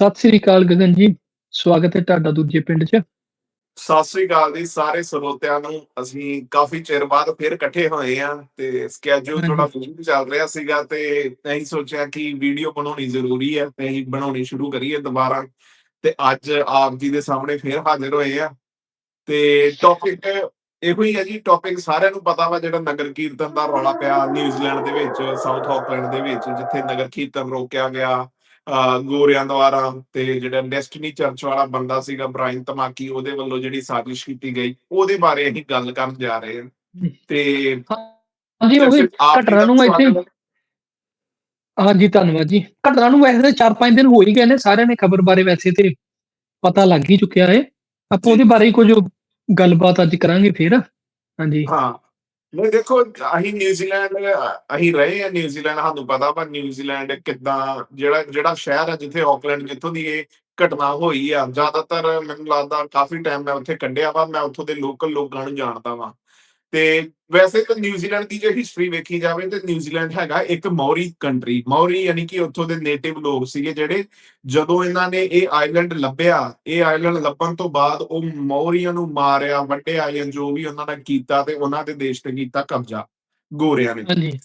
ਸਤਿ ਸ੍ਰੀ ਅਕਾਲ ਗਗਨ ਜੀ। ਸਵਾਗਤ ਹੈ ਤੁਹਾਡਾ ਦੂਜੇ ਪਿੰਡ 'ਚ। ਸਤਿ ਸ੍ਰੀ ਅਕਾਲ ਜੀ ਸਾਰੇ ਸਰੋਤਿਆਂ ਨੂੰ। ਅਸੀਂ ਕਾਫੀ ਚਿਰ ਬਾਅਦ ਫਿਰ ਇਕੱਠੇ ਹੋਏ ਆ ਤੇ ਸਕੇਜੂਲ ਥੋੜਾ ਫੁੱਲ ਚੱਲ ਰਿਹਾ ਸੀਗਾ ਤੇ ਅਸੀਂ ਸੋਚਿਆ ਕਿ ਵੀਡੀਓ ਬਣਾਉਣੀ ਜ਼ਰੂਰੀ ਹੈ ਤੇ ਅਸੀਂ ਬਣਾਉਣੀ ਸ਼ੁਰੂ ਕਰੀਏ ਦੁਬਾਰਾ। ਤੇ ਅੱਜ ਆਪ ਜੀ ਦੇ ਸਾਹਮਣੇ ਫਿਰ ਹਾਜ਼ਰ ਹੋਏ ਆ ਤੇ ਟੌਪਿਕ ਇਹੋ ਹੀ ਹੈ ਜੀ ਟੌਪਿਕ ਸਾਰਿਆਂ ਨੂੰ ਪਤਾ ਵਾ ਜਿਹੜਾ ਨਗਰ ਕੀਰਤਨ ਦਾ ਰੌਲਾ ਪਿਆ ਨਿਊਜ਼ੀਲੈਂਡ ਦੇ ਵਿੱਚ ਸਾਊਥ ਆਕਲੈਂਡ ਦੇ ਵਿੱਚ ਜਿੱਥੇ ਨਗਰ ਕੀਰਤਨ ਰੋਕਿਆ ਗਿਆ। ਗੋਰਿਆਂ ਦੁਆਰਾ ਤੇ ਜਿਹੜਾ ਡੈਸਟੀਨੀ ਚਰਚ ਵਾਲਾ ਬੰਦਾ ਸੀਗਾ ਬ੍ਰਾਇਨ ਤਮਾਕੀ ਉਹਦੇ ਵੱਲੋਂ ਜਿਹੜੀ ਸਾਜ਼ਿਸ਼ ਕੀਤੀ ਗਈ ਉਹਦੇ ਬਾਰੇ ਅਸੀਂ ਗੱਲ ਕਰਨ ਜਾ ਰਹੇ ਹਾਂ। ਤੇ ਹਾਂਜੀ ਉਹ ਘਟਨਾ ਨੂੰ ਇੱਥੇ। ਹਾਂਜੀ ਧੰਨਵਾਦ ਜੀ। ਘਟਨਾ ਨੂੰ ਵੈਸੇ 4-5 ਦਿਨ ਹੋ ਹੀ ਗਏ ਨੇ ਸਾਰਿਆਂ ਨੇ ਖਬਰ ਬਾਰੇ ਵੈਸੇ ਤੇ ਪਤਾ ਲੱਗ ਹੀ ਚੁੱਕਿਆ ਹੈ। ਆਪਾਂ ਉਹਦੇ ਬਾਰੇ ਕੁਝ ਗੱਲਬਾਤ ਅੱਜ ਕਰਾਂਗੇ ਫਿਰ। ਹਾਂਜੀ। ਹਾਂ। ਨਹੀਂ, ਦੇਖੋ, ਅਸੀਂ ਨਿਊਜ਼ੀਲੈਂਡ ਅਸੀਂ ਰਹੇ ਆ ਨਿਊਜ਼ੀਲੈਂਡ ਸਾਨੂੰ ਪਤਾ ਵਾ ਨਿਊਜ਼ੀਲੈਂਡ ਕਿੱਦਾਂ, ਜਿਹੜਾ ਜਿਹੜਾ ਸ਼ਹਿਰ ਆ ਜਿੱਥੇ ਆਕਲੈਂਡ ਜਿੱਥੋਂ ਦੀ ਇਹ ਘਟਨਾ ਹੋਈ ਆ, ਜ਼ਿਆਦਾਤਰ ਮੈਨੂੰ ਲੱਗਦਾ ਕਾਫੀ ਟਾਈਮ ਮੈਂ ਉੱਥੇ ਕੱਢਿਆ ਵਾ, ਮੈਂ ਉੱਥੋਂ ਦੇ ਲੋਕਲ ਲੋਕਾਂ ਨੂੰ ਜਾਣਦਾ ਵਾਂ। ਤੇ ਵੈਸੇ ਤਾਂ ਨਿਊਜ਼ੀਲੈਂਡ ਦੀ ਜੇ ਹਿਸਟਰੀ ਵੇਖੀ ਜਾਵੇ ਤੇ ਨਿਊਜ਼ੀਲੈਂਡ ਹੈਗਾ ਇੱਕ ਮੌਰੀ ਕੰਟਰੀ ਮੌਰੀ ਯਾਨੀ ਕਿ ਉੱਥੋਂ ਦੇ ਨੇਟਿਵ ਲੋਕ ਸੀਗੇ ਜਿਹੜੇ ਜਦੋਂ ਇਹਨਾਂ ਨੇ ਇਹ ਆਈਲੈਂਡ ਲੱਭਿਆ ਇਹ ਆਈਲੈਂਡ ਲੱਭਣ ਤੋਂ ਬਾਅਦ ਉਹ ਮੌਰੀਆਂ ਨੂੰ ਮਾਰਿਆ ਵੱਢਿਆ ਜਾਂ ਜੋ ਵੀ ਉਹਨਾਂ ਨੇ ਕੀਤਾ ਤੇ ਉਹਨਾਂ ਦੇ ਦੇਸ਼ ਤੇ ਕੀਤਾ ਕਬਜ਼ਾ ਗੋਰਿਆਂ ਨੇ। ਹਾਂਜੀ।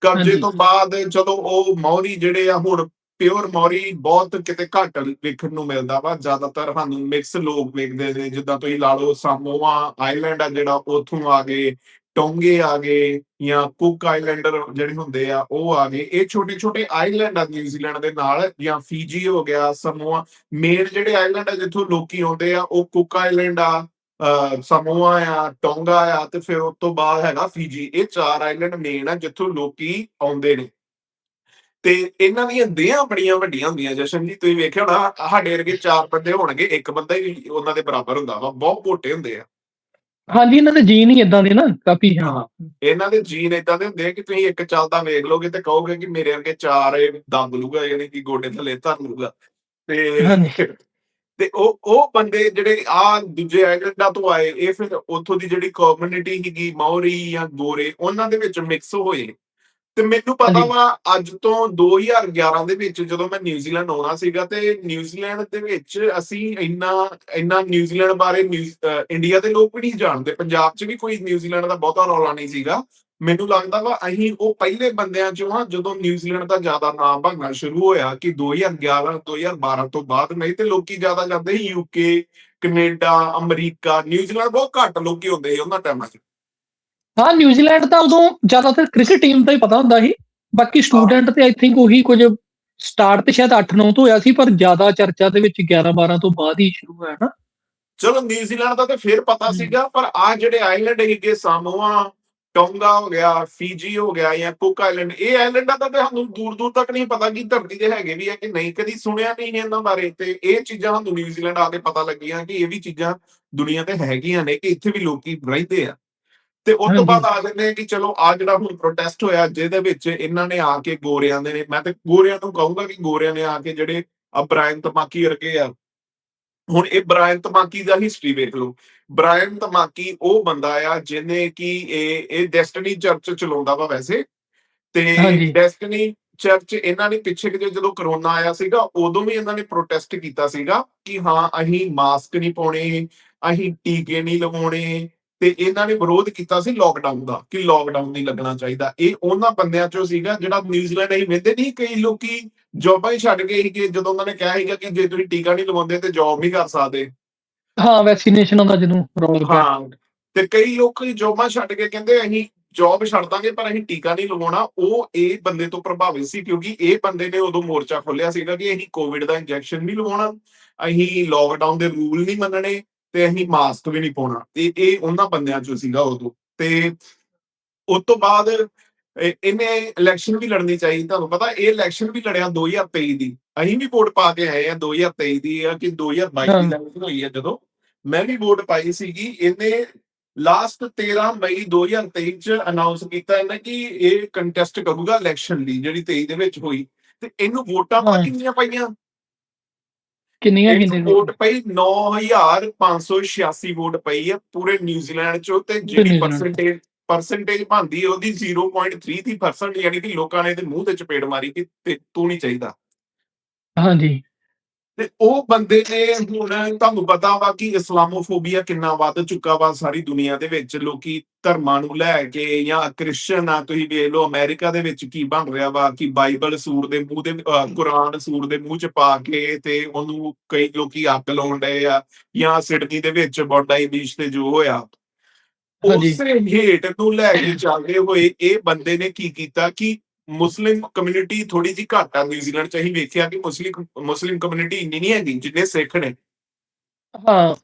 ਕਬਜ਼ੇ। ਤੋਂ ਬਾਅਦ ਚਲੋ ਉਹ ਮੌਰੀ ਜਿਹੜੇ ਆ ਹੁਣ ਪਿਓਰ ਮੌਰੀ ਬਹੁਤ ਕਿਤੇ ਘੱਟ ਵੇਖਣ ਨੂੰ ਮਿਲਦਾ ਵਾ, ਜ਼ਿਆਦਾਤਰ ਸਾਨੂੰ ਮਿਕਸ ਲੋਕ ਵੇਖਦੇ ਨੇ, ਜਿੱਦਾਂ ਤੁਸੀਂ ਲਾ ਲਓ ਸਾਮੋਆ ਆਈਲੈਂਡ ਆ ਜਿਹੜਾ, ਉੱਥੋਂ ਆ ਗਏ, ਟੋਂਗੇ ਆ ਗਏ ਜਾਂ ਕੁਕ ਆਈਲੈਂਡਰ ਜਿਹੜੇ ਹੁੰਦੇ ਆ, ਉਹ ਆ ਗਏ। ਇਹ ਛੋਟੇ ਛੋਟੇ ਆਈਲੈਂਡ ਆ ਨਿਊਜ਼ੀਲੈਂਡ ਦੇ ਨਾਲ, ਜਾਂ ਫੀਜੀ ਹੋ ਗਿਆ, ਸਮੋਆ। ਮੇਨ ਜਿਹੜੇ ਆਈਲੈਂਡ ਆ ਜਿੱਥੋਂ ਲੋਕੀ ਆਉਂਦੇ ਆ, ਉਹ ਕੁਕ ਆਈਲੈਂਡ ਆ ਸਮੋਆ ਆ, ਟੋਂਗਾ ਆ, ਤੇ ਫਿਰ ਉਸ ਤੋਂ ਬਾਅਦ ਹੈਗਾ ਫੀਜੀ ਇਹ ਚਾਰ ਆਈਲੈਂਡ ਮੇਨ ਆ ਜਿੱਥੋਂ ਲੋਕੀ ਆਉਂਦੇ ਨੇ। ਤੇ ਇਹਨਾਂ ਦੀਆਂ ਦੇਹਾਂ ਬੜੀਆਂ ਵੱਡੀਆਂ ਹੁੰਦੀਆਂ ਜਸ਼ਨ ਜੀ ਤੁਸੀਂ ਵੇਖਿਆ ਹੋਣਾ ਸਾਡੇ ਵਰਗੇ ਚਾਰ ਬੰਦੇ ਹੋਣਗੇ ਇੱਕ ਬੰਦਾ ਹੀ ਉਹਨਾਂ ਦੇ ਬਰਾਬਰ ਹੁੰਦਾ ਵਾ ਬਹੁਤ ਮੋਟੇ ਹੁੰਦੇ ਆ। ਹਾਂਜੀ ਇਹਨਾਂ ਦੇ ਜੀਨ ਹੀ ਇਦਾਂ ਦੇ ਨਾ ਕਾਫੀ ਹਾਂ। ਇਹਨਾਂ ਦੇ ਜੀਨ ਇਦਾਂ ਦੇ ਹੁੰਦੇ ਆ ਕਿ ਤੁਸੀਂ ਇੱਕ ਚੱਲਦਾ ਵੇਖ ਲੋਗੇ ਤੇ ਕਹੋਗੇ ਕਿ ਮੇਰੇ ਵਰਗੇ ਚਾਰ ਇਹ ਦੰਗ ਲੂਗਾ ਯਾਨੀ ਕਿ ਗੋਡੇ ਥੱਲੇ ਧਰ ਲੂਗਾ ਤੇ। ਤੇ ਉਹ ਉਹ ਬੰਦੇ ਜਿਹੜੇ ਆ ਦੂਜੇ ਆਈਲੈਂਡਾਂ ਤੋਂ ਆਏ ਇਹ ਫਿਰ ਉੱਥੋਂ ਦੀ ਜਿਹੜੀ ਕਮਿਊਨਿਟੀ ਸੀਗੀ ਮੌਰੀ ਜਾਂ ਗੋਰੇ ਉਹਨਾਂ ਦੇ ਵਿੱਚ ਮਿਕਸ ਹੋਏ। ਤੇ ਮੈਨੂੰ ਪਤਾ ਹਾਂਜੀ। ਵਾ ਅੱਜ ਤੋਂ 2011 ਦੇ ਵਿੱਚ ਜਦੋਂ ਮੈਂ ਨਿਊਜ਼ੀਲੈਂਡ ਆਉਣਾ ਸੀਗਾ ਤੇ ਨਿਊਜ਼ੀਲੈਂਡ ਦੇ ਵਿੱਚ ਅਸੀਂ ਇੰਨਾ ਇੰਨਾ ਨਿਊਜ਼ੀਲੈਂਡ ਬਾਰੇ ਨਿਊਜ਼ ਇੰਡੀਆ ਦੇ ਲੋਕ ਵੀ ਨਹੀਂ ਜਾਣਦੇ। ਪੰਜਾਬ 'ਚ ਵੀ ਕੋਈ ਨਿਊਜ਼ੀਲੈਂਡ ਦਾ ਬਹੁਤਾ ਰੌਲਾ ਨਹੀਂ ਸੀਗਾ। ਮੈਨੂੰ ਲੱਗਦਾ ਵਾ ਅਸੀਂ ਉਹ ਪਹਿਲੇ ਬੰਦਿਆਂ ਚੋਂ ਹਾਂ ਜਦੋਂ ਨਿਊਜ਼ੀਲੈਂਡ ਦਾ ਜ਼ਿਆਦਾ ਨਾਮ ਬਣਨਾ ਸ਼ੁਰੂ ਹੋਇਆ ਕਿ 2011 2012 ਤੋਂ ਬਾਅਦ ਨਹੀਂ ਤੇ ਲੋਕੀ ਜ਼ਿਆਦਾ ਜਾਂਦੇ ਸੀ UK Canada America New Zealand ਬਹੁਤ ਘੱਟ ਲੋਕੀ ਹੁੰਦੇ ਸੀ ਉਹਨਾਂ ਟਾਈਮਾਂ 'ਚ। ਹਾਂ ਨਿਊਜ਼ੀਲੈਂਡ ਤਾਂ ਉਦੋਂ ਜ਼ਿਆਦਾਤਰ ਕ੍ਰਿਕਟ ਟੀਮ ਦਾ ਹੀ ਪਤਾ ਹੁੰਦਾ ਸੀ। ਬਾਕੀ ਸਟੂਡੈਂਟ ਤੇ ਆਈ ਥਿੰਕ ਉਹੀ ਕੁਝ ਸਟਾਰਟ ਤੇ ਸ਼ਾਇਦ 8-9 ਤੋਂ ਹੋਇਆ ਸੀ ਪਰ ਜ਼ਿਆਦਾ ਚਰਚਾ ਦੇ ਵਿੱਚ 11-12 ਤੋਂ ਬਾਅਦ ਹੀ ਸ਼ੁਰੂ ਹੋਇਆ ਨਾ। ਚਲੋ ਨਿਊਜ਼ੀਲੈਂਡ ਦਾ ਤੇ ਫਿਰ ਪਤਾ। ਸੀਗਾ ਪਰ ਆ ਜਿਹੜੇ ਆਈਲੈਂਡ ਹੈਗੇ ਸਾਮੋਆ ਟੋਂਗਾ ਹੋ ਗਿਆ ਫੀਜੀ ਹੋ ਗਿਆ ਜਾਂ ਕੁੱਕ ਆਈਲੈਂਡ ਇਹ ਆਈਲੈਂਡਾਂ ਦਾ ਤੇ ਸਾਨੂੰ ਦੂਰ ਦੂਰ ਤੱਕ ਨਹੀਂ ਪਤਾ ਕਿ ਧਰਤੀ ਦੇ ਹੈਗੇ ਵੀ ਆ ਕਿ ਨਹੀਂ। ਕਦੀ ਸੁਣਿਆ ਨਹੀਂ ਇਹਨਾਂ ਬਾਰੇ ਤੇ ਇਹ ਚੀਜ਼ਾਂ ਸਾਨੂੰ ਨਿਊਜ਼ੀਲੈਂਡ ਆ ਕੇ ਪਤਾ ਲੱਗੀਆਂ ਕਿ ਇਹ ਵੀ ਚੀਜ਼ਾਂ ਦੁਨੀਆ ਤੇ ਹੈਗੀਆਂ ਨੇ ਕਿ ਇੱਥੇ ਵੀ ਲੋਕੀ ਰਹਿੰਦੇ ਆ। ਤੇ ਉਸ ਤੋਂ। ਬਾਅਦ ਆ ਜਾਂਦੇ ਆ ਕਿ ਚਲੋ ਆ ਜਿਹੜਾ ਹੁਣ ਪ੍ਰੋਟੈਸਟ ਹੋਇਆ ਜਿਹਦੇ ਵਿੱਚ ਇਹਨਾਂ ਨੇ ਆ ਕੇ ਗੋਰਿਆਂ ਦੇ ਨੇ ਮੈਂ ਤੇ ਗੋਰਿਆਂ ਨੂੰ ਕਹੂੰਗਾ ਕਿ ਗੋਰਿਆਂ ਨੇ ਆ ਕੇ ਜਿਹੜੇ ਬ੍ਰਾਇਨ ਤਮਾਕੀ ਵਰਗੇ ਆ ਹੁਣ ਇਹ ਬ੍ਰਾਇਨ ਤਮਾਕੀ ਦਾ ਹਿਸਟਰੀ ਵੇਖ ਲਓ ਬ੍ਰਾਇਨ ਤਮਾਕੀ ਉਹ ਬੰਦਾ ਆ ਜਿਹਨੇ ਕਿ ਇਹ ਇਹ ਡੈਸਟੀਨੀ ਚਰਚ ਚਲਾਉਂਦਾ ਵਾ ਵੈਸੇ ਤੇ। ਡੈਸਟੀਨੀ ਚਰਚ ਇਹਨਾਂ ਨੇ ਪਿੱਛੇ ਜਿਹੇ ਜਦੋਂ ਕਰੋਨਾ ਆਇਆ ਸੀਗਾ ਉਦੋਂ ਵੀ ਇਹਨਾਂ ਨੇ ਪ੍ਰੋਟੈਸਟ ਕੀਤਾ ਸੀਗਾ ਕਿ ਹਾਂ ਅਸੀਂ ਮਾਸਕ ਨਹੀਂ ਪਾਉਣੇ ਅਸੀਂ ਟੀਕੇ ਨਹੀਂ ਲਗਾਉਣੇ ਤੇ ਇਹਨਾਂ ਨੇ ਵਿਰੋਧ ਕੀਤਾ ਸੀ ਲੋਕਡਾਊਨ ਦਾ ਕਿ ਲੋਕਡਾਊਨ ਨਹੀਂ ਲੱਗਣਾ ਚਾਹੀਦਾ। ਇਹ ਉਹਨਾਂ ਬੰਦਿਆਂ ਚੋਂ ਸੀਗਾ ਜਿਹੜਾ ਨਿਊਜ਼ੀਲੈਂਡ ਅਸੀਂ ਵੇਂਦੇ ਨਹੀਂ ਕਈ ਲੋਕੀ ਜੌਬਾਂ ਹੀ ਛੱਡ ਗਏ ਸੀਗੇ ਜਦੋਂ ਉਹਨਾਂ ਨੇ ਕਿਹਾ ਸੀਗਾ ਕਿ ਜੇ ਤੁਸੀਂ ਟੀਕਾ ਨਹੀਂ ਲਗਾਉਂਦੇ ਤੇ ਜੌਬ ਨਹੀਂ ਕਰ ਸਕਦੇ। ਹਾਂ ਵੈਕਸੀਨੇਸ਼ਨ ਦਾ ਜਦੋਂ ਰੌਲਾ ਹਾਂ ਤੇ ਕਈ ਲੋਕ ਜੌਬਾਂ ਛੱਡ ਕੇ ਕਹਿੰਦੇ ਅਸੀਂ ਜੌਬ ਛੱਡ ਦਾਂਗੇ ਪਰ ਅਸੀਂ ਟੀਕਾ ਨਹੀਂ ਲਗਾਉਣਾ ਉਹ ਇਹ ਬੰਦੇ ਤੋਂ ਪ੍ਰਭਾਵਿਤ ਸੀ ਕਿਉਂਕਿ ਇਹ ਬੰਦੇ ਨੇ ਉਦੋਂ ਮੋਰਚਾ ਖੋਲਿਆ ਸੀਗਾ ਕਿ ਅਸੀਂ ਕੋਵਿਡ ਦਾ ਇੰਜੈਕਸ਼ਨ ਨਹੀਂ ਲਗਾਉਣਾ ਅਸੀਂ ਲੋਕਡਾਊਨ ਦੇ ਰੂਲ ਨਹੀਂ ਮੰਨਣੇ। ਤੇ ਅਸੀਂ ਮਾਸਕ ਵੀ ਨਹੀਂ ਪਾਉਣਾ। ਤੇ ਇਹ ਉਹਨਾਂ ਬੰਦਿਆਂ ਚੋਂ ਸੀਗਾ ਉਦੋਂ। ਤੇ ਉਸ ਤੋਂ ਬਾਅਦ ਇਹ- ਇਹਨੇ ਇਲੈਕਸ਼ਨ ਵੀ ਲੜਨੀ ਚਾਹੀਦੀ ਤੁਹਾਨੂੰ ਪਤਾ ਇਹ ਇਲੈਕਸ਼ਨ ਵੀ ਲੜਿਆ 2023 ਦੀ। ਅਸੀਂ ਵੀ ਵੋਟ ਪਾ ਕੇ ਆਏ ਆ 2023 ਦੀ ਆ ਕਿ 2022 ਦੀ ਹਾਂ। ਇਲੈਕਸ਼ਨ ਹੋਈ ਆ ਜਦੋਂ। ਮੈਂ ਵੀ ਵੋਟ ਪਾਈ ਸੀਗੀ। ਇਹਨੇ ਲਾਸਟ 13 ਮਈ 2023 ਚ ਅਨਾਉਂਸ ਕੀਤਾ ਇਹਨੇ ਕਿ ਇਹ ਕੰਟੈਸਟ ਕਰੂਗਾ ਇਲੈਕਸ਼ਨ ਲਈ ਜਿਹੜੀ 23 ਦੇ ਵਿੱਚ ਹੋਈ। ਤੇ ਇਹਨੂੰ ਵੋਟਾਂ ਪਾ ਹਾਂ। ਕਿੰਨੀਆਂ ਪਾਈਆਂ? ਕਿੰਨੀਆਂ ਕਿੰਨੇ ਵੋਟ ਪਈ 9586 ਵੋਟ ਪਈ ਹੈ ਪੂਰੇ ਨਿਊਜ਼ੀਲੈਂਡ ਚੋਂ ਤੇ ਜਿਹੜੀ। ਪਰਸੈਂਟੇਜ ਪਰਸੈਂਟੇਜ ਹੈ ਉਹਦੀ 0.3 ਦੀ ਪਰਸੈਂਟ ਯਾਨੀ ਕਿ ਲੋਕਾਂ ਨੇ ਇਹਦੇ ਮੂੰਹ ਤੇ ਚਪੇੜ ਮਾਰੀ ਕਿ ਤੇ ਤੂੰ ਨਹੀਂ ਚਾਹੀਦਾ ਹਾਂਜੀ ਤੇ ਉਹ ਬੰਦੇ ਨੇ ਹੁਣ ਤੁਹਾਨੂੰ ਪਤਾ ਵਾ ਕਿ ਇਸਲਾਮੋਫੋਬੀਆ ਕਿੰਨਾ ਵੱਧ ਚੁੱਕਾ ਵਾ ਸਾਰੀ ਦੁਨੀਆ ਦੇ ਵਿੱਚ ਲੋਕੀ ਧਰਮਾਂ ਨੂੰ ਲੈ ਕੇ ਜਾਂ ਕ੍ਰਿਸਚਨ ਆ ਤੁਸੀਂ ਵੇਖ ਲਓ ਅਮਰੀਕਾ ਦੇ ਵਿੱਚ ਕੀ ਬਣ ਰਿਹਾ ਵਾ ਕਿ ਬਾਈਬਲ ਸੂਰ ਦੇ ਮੂੰਹ ਦੇ ਕੁਰਾਨ ਸੂਰ ਦੇ ਮੂੰਹ ਚ ਪਾ ਕੇ ਤੇ ਉਹਨੂੰ ਕਈ ਲੋਕੀ ਅੱਗ ਲਾਉਣ ਡਏ ਆ ਜਾਂ ਸਿਡਨੀ ਦੇ ਵਿੱਚ ਬੌਂਡਾਈ ਬੀਚ ਤੇ ਜੋ ਹੋਇਆ। ਉਸੇ ਹੇਟ ਨੂੰ ਲੈ ਕੇ ਚੱਲਦੇ ਹੋਏ ਇਹ ਬੰਦੇ ਨੇ ਕੀ ਕੀਤਾ ਕਿ ਮੁਸਲਿਮ ਕਮਿਊਨਿਟੀ ਥੋੜੀ ਜਿਹੀ ਘੱਟ ਆ ਨਿਊਜ਼ੀਲੈਂਡ ਚ ਅਸੀਂ ਵੇਖਿਆ ਕਿ ਮੁਸਲਿਮ ਮੁਸਲਿਮ ਕਮਿਊਨਿਟੀ ਇੰਨੀ ਨਹੀਂ ਹੈਗੀ ਜਿੰਨੇ ਸਿੱਖ ਨੇ। ਹਾਂ।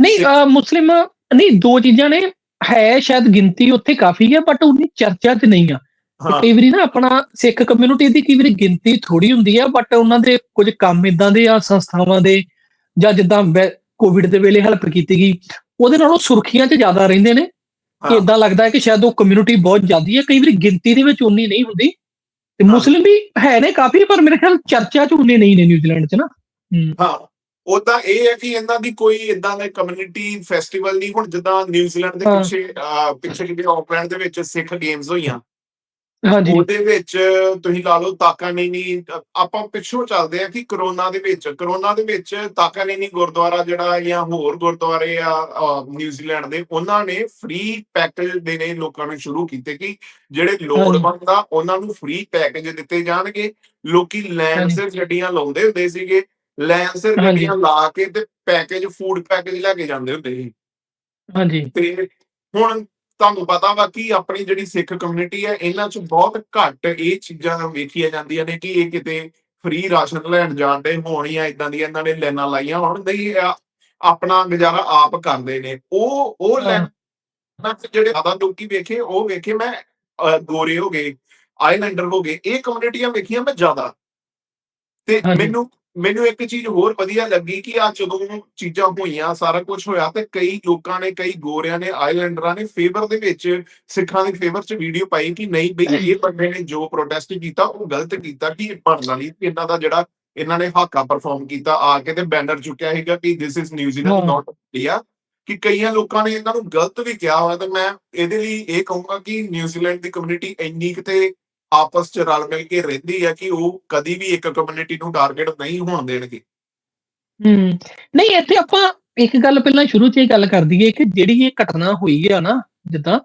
ਨਹੀਂ ਮੁਸਲਿਮ ਨਹੀਂ ਦੋ ਚੀਜ਼ਾਂ ਨੇ। ਹੈ ਸ਼ਾਇਦ ਗਿਣਤੀ ਉੱਥੇ ਕਾਫੀ ਹੈ ਬਟ ਉਨੀ ਚਰਚਾ 'ਚ ਨਹੀਂ ਆ। ਕਈ ਵਾਰੀ ਨਾ ਆਪਣਾ ਸਿੱਖ ਕਮਿਊਨਿਟੀ ਦੀ ਕਈ ਵਾਰੀ ਗਿਣਤੀ ਥੋੜੀ ਹੁੰਦੀ ਆ ਬਟ ਉਹਨਾਂ ਦੇ ਕੁਝ ਕੰਮ ਇਦਾਂ ਦੇ ਆ ਸੰਸਥਾਵਾਂ ਦੇ ਜਾਂ ਜਿੱਦਾਂ ਕੋਵਿਡ ਦੇ ਵੇਲੇ ਹੈਲਪ ਕੀਤੀ ਗਈ ਉਹਦੇ ਨਾਲੋਂ ਸੁਰਖੀਆਂ 'ਚ ਜ਼ਿਆਦਾ ਰਹਿੰਦੇ ਨੇ। ਕਿ। ਇਦਾਂ ਲੱਗਦਾ ਹੈ ਕਿ ਸ਼ਾਇਦ ਉਹ ਕਮਿਊਨਿਟੀ ਬਹੁਤ ਜ਼ਿਆਦੀ ਹੈ ਕਈ ਵਾਰੀ ਗਿਣਤੀ ਦੇ ਵਿੱਚ ਉਨੀ ਨਹੀਂ ਹੁੰਦੀ ਤੇ। ਮੁਸਲਿਮ ਵੀ ਹੈ ਨੇ ਕਾਫੀ ਪਰ ਮੇਰੇ ਖਿਆਲ ਚਰਚਾ 'ਚ ਉਨੇ ਨਹੀਂ ਨੇ ਨਿਊਜ਼ੀਲੈਂਡ 'ਚ ਨਾ ਹੂੰ ਉਦਾਂ ਇਹ ਹੈ ਕਿ ਇਹਨਾਂ ਦੀ ਕੋਈ ਇਦਾਂ ਦਾ ਕਮਿਊਨਿਟੀ ਫੈਸਟੀਵਲ ਨਹੀਂ ਹੁਣ ਜਿੱਦਾਂ ਨਿਊਜ਼ੀਲੈਂਡ ਦੇ। ਪਿੱਛੇ ਪਿੱਛੇ ਜਿਹੜੇ ਆਕਲੈਂਡ ਦੇ ਵਿੱਚ ਸਿੱਖ ਗੇਮਸ ਹੋਈਆਂ ਹਾਂਜੀ। ਉਹਦੇ ਵਿੱਚ ਤੁਸੀਂ ਲਾ ਲਓ ਤਾਕਾ ਨਹੀਂ ਨਹੀਂ ਆਪਾਂ ਪਿੱਛੋਂ ਚੱਲਦੇ ਆ ਕਿ ਕਰੋਨਾ ਦੇ ਵਿੱਚ ਕਰੋਨਾ ਦੇ ਵਿੱਚ ਤਾਕਾ ਨਹੀਂ ਨਹੀਂ ਗੁਰਦੁਆਰਾ ਜਿਹੜਾ ਜਾਂ ਹੋਰ ਗੁਰਦੁਆਰੇ ਆ ਨਿਊਜ਼ੀਲੈਂਡ ਦੇ ਉਹਨਾਂ ਨੇ ਫ੍ਰੀ ਪੈਕੇਜ ਦੇਣੇ ਲੋਕਾਂ ਨੂੰ ਸ਼ੁਰੂ ਕੀਤੇ ਕਿ ਜਿਹੜੇ ਲੋੜਵੰਦ ਆ ਉਹਨਾਂ ਨੂੰ ਫ੍ਰੀ ਪੈਕੇਜ ਦਿੱਤੇ ਜਾਣਗੇ। ਲੋਕੀ ਲੈਂਡ ਹਾਂਜੀ। ਸਿਰ ਗੱਡੀਆਂ ਲਾਉਂਦੇ ਹੁੰਦੇ ਸੀਗੇ ਲੈਂਡ ਸਿਰ ਹਾਂਜੀ। ਗੱਡੀਆਂ ਲਾ ਕੇ ਤੇ ਪੈਕੇਜ ਫੂਡ ਪੈਕੇਜ ਲੈ ਕੇ ਜਾਂਦੇ ਹੁੰਦੇ ਸੀ। ਹਾਂਜੀ। ਤੇ ਹੁਣ ਤੁਹਾਨੂੰ ਪਤਾ ਵਾ ਕਿ ਆਪਣੀ ਜਿਹੜੀ ਸਿੱਖ ਕਮਿਊਨਿਟੀ ਹੈ ਇਹਨਾਂ 'ਚ ਬਹੁਤ ਘੱਟ ਇਹ ਚੀਜ਼ਾਂ ਵੇਖੀਆਂ ਜਾਂਦੀਆਂ ਨੇ ਕਿ ਇਹ ਕਿਤੇ ਫ੍ਰੀ ਰਾਸ਼ਨ ਲੈਣ ਜਾਂਦੇ ਹੋਣ ਜਾਂ ਇਦਾਂ ਦੀਆਂ ਇਹਨਾਂ ਨੇ ਲਾਈਨਾਂ ਲਾਈਆਂ ਹੋਣ ਨਹੀਂ ਆਪਣਾ ਗੁਜ਼ਾਰਾ ਆਪ ਕਰਦੇ ਨੇ। ਉਹ ਉਹ 'ਚ ਜਿਹੜੇ ਜ਼ਿਆਦਾ ਲੋਕੀ ਵੇਖੇ ਉਹ ਵੇਖੇ ਮੈਂ ਗੋਰੇ ਹੋ ਗਏ ਆਈਲੈਂਡਰ ਹੋ ਗਏ ਇਹ ਕਮਿਊਨਿਟੀਆਂ ਵੇਖੀਆਂ ਮੈਂ ਜ਼ਿਆਦਾ। ਤੇ। ਮੈਨੂੰ ਮੈਨੂੰ ਇੱਕ ਚੀਜ਼ ਹੋਰ ਵਧੀਆ ਲੱਗੀ ਕਿ ਆ ਜਦੋਂ ਚੀਜ਼ਾਂ ਹੋਈਆਂ ਸਾਰਾ ਕੁਝ ਹੋਇਆ ਤੇ ਕਈ ਲੋਕਾਂ ਨੇ ਕਈ ਗੋਰਿਆਂ ਨੇ ਆਈਲੈਂਡਰਾਂ ਨੇ ਫੇਵਰ ਦੇ ਵਿੱਚ ਸਿੱਖਾਂ ਦੇ ਫੇਵਰ ਚ ਵੀਡੀਓ ਪਾਈ ਕਿ ਨਹੀਂ ਬਈ ਇਹ ਬੰਦੇ ਨੇ ਜੋ ਪ੍ਰੋਟੈਸਟ ਕੀਤਾ ਉਹ ਗਲਤ ਕੀਤਾ ਕਿ ਇਹ ਬਣਨਾ ਨਹੀਂ ਕਿ ਇਹਨਾਂ ਦਾ ਜਿਹੜਾ ਇਹਨਾਂ ਨੇ ਹਾਕਾ ਪਰਫਾਰਮ ਕੀਤਾ ਆ ਕੇ ਤੇ ਬੈਨਰ ਚੁੱਕਿਆ ਹੈਗਾ ਕਿ this is New Zealand. Not India ਕਿ ਕਈਆਂ ਲੋਕਾਂ ਨੇ ਇਹਨਾਂ ਨੂੰ ਗਲਤ ਵੀ ਕਿਹਾ ਹੋਇਆ ਤੇ ਮੈਂ ਇਹਦੇ ਲਈ ਇਹ ਕਹੂੰਗਾ ਕਿ ਨਿਊਜ਼ੀਲੈਂਡ ਦੀ ਕਮਿਊਨਿਟੀ ਇੰਨੀ ਕਿਤੇ ਆਪਸ ਚ ਰਲ ਮਿਲ ਕੇ ਰਹਿੰਦੀ ਹੈ ਕਿ ਉਹ ਕਦੀ ਵੀ ਇੱਕ ਕਮਿਊਨਿਟੀ ਨੂੰ ਟਾਰਗੇਟ ਨਹੀਂ ਹੋਣ ਦੇਣਗੇ ਹੂੰ ਨਹੀਂ ਇੱਥੇ ਆਪਾਂ ਇੱਕ ਗੱਲ ਪਹਿਲਾਂ ਸ਼ੁਰੂ 'ਚ ਇਹ ਗੱਲ ਕਰ ਦਈਏ ਕਿ ਜਿਹੜੀ ਇਹ ਘਟਨਾ ਹੋਈ ਆ ਨਾ ਜਿੱਦਾਂ।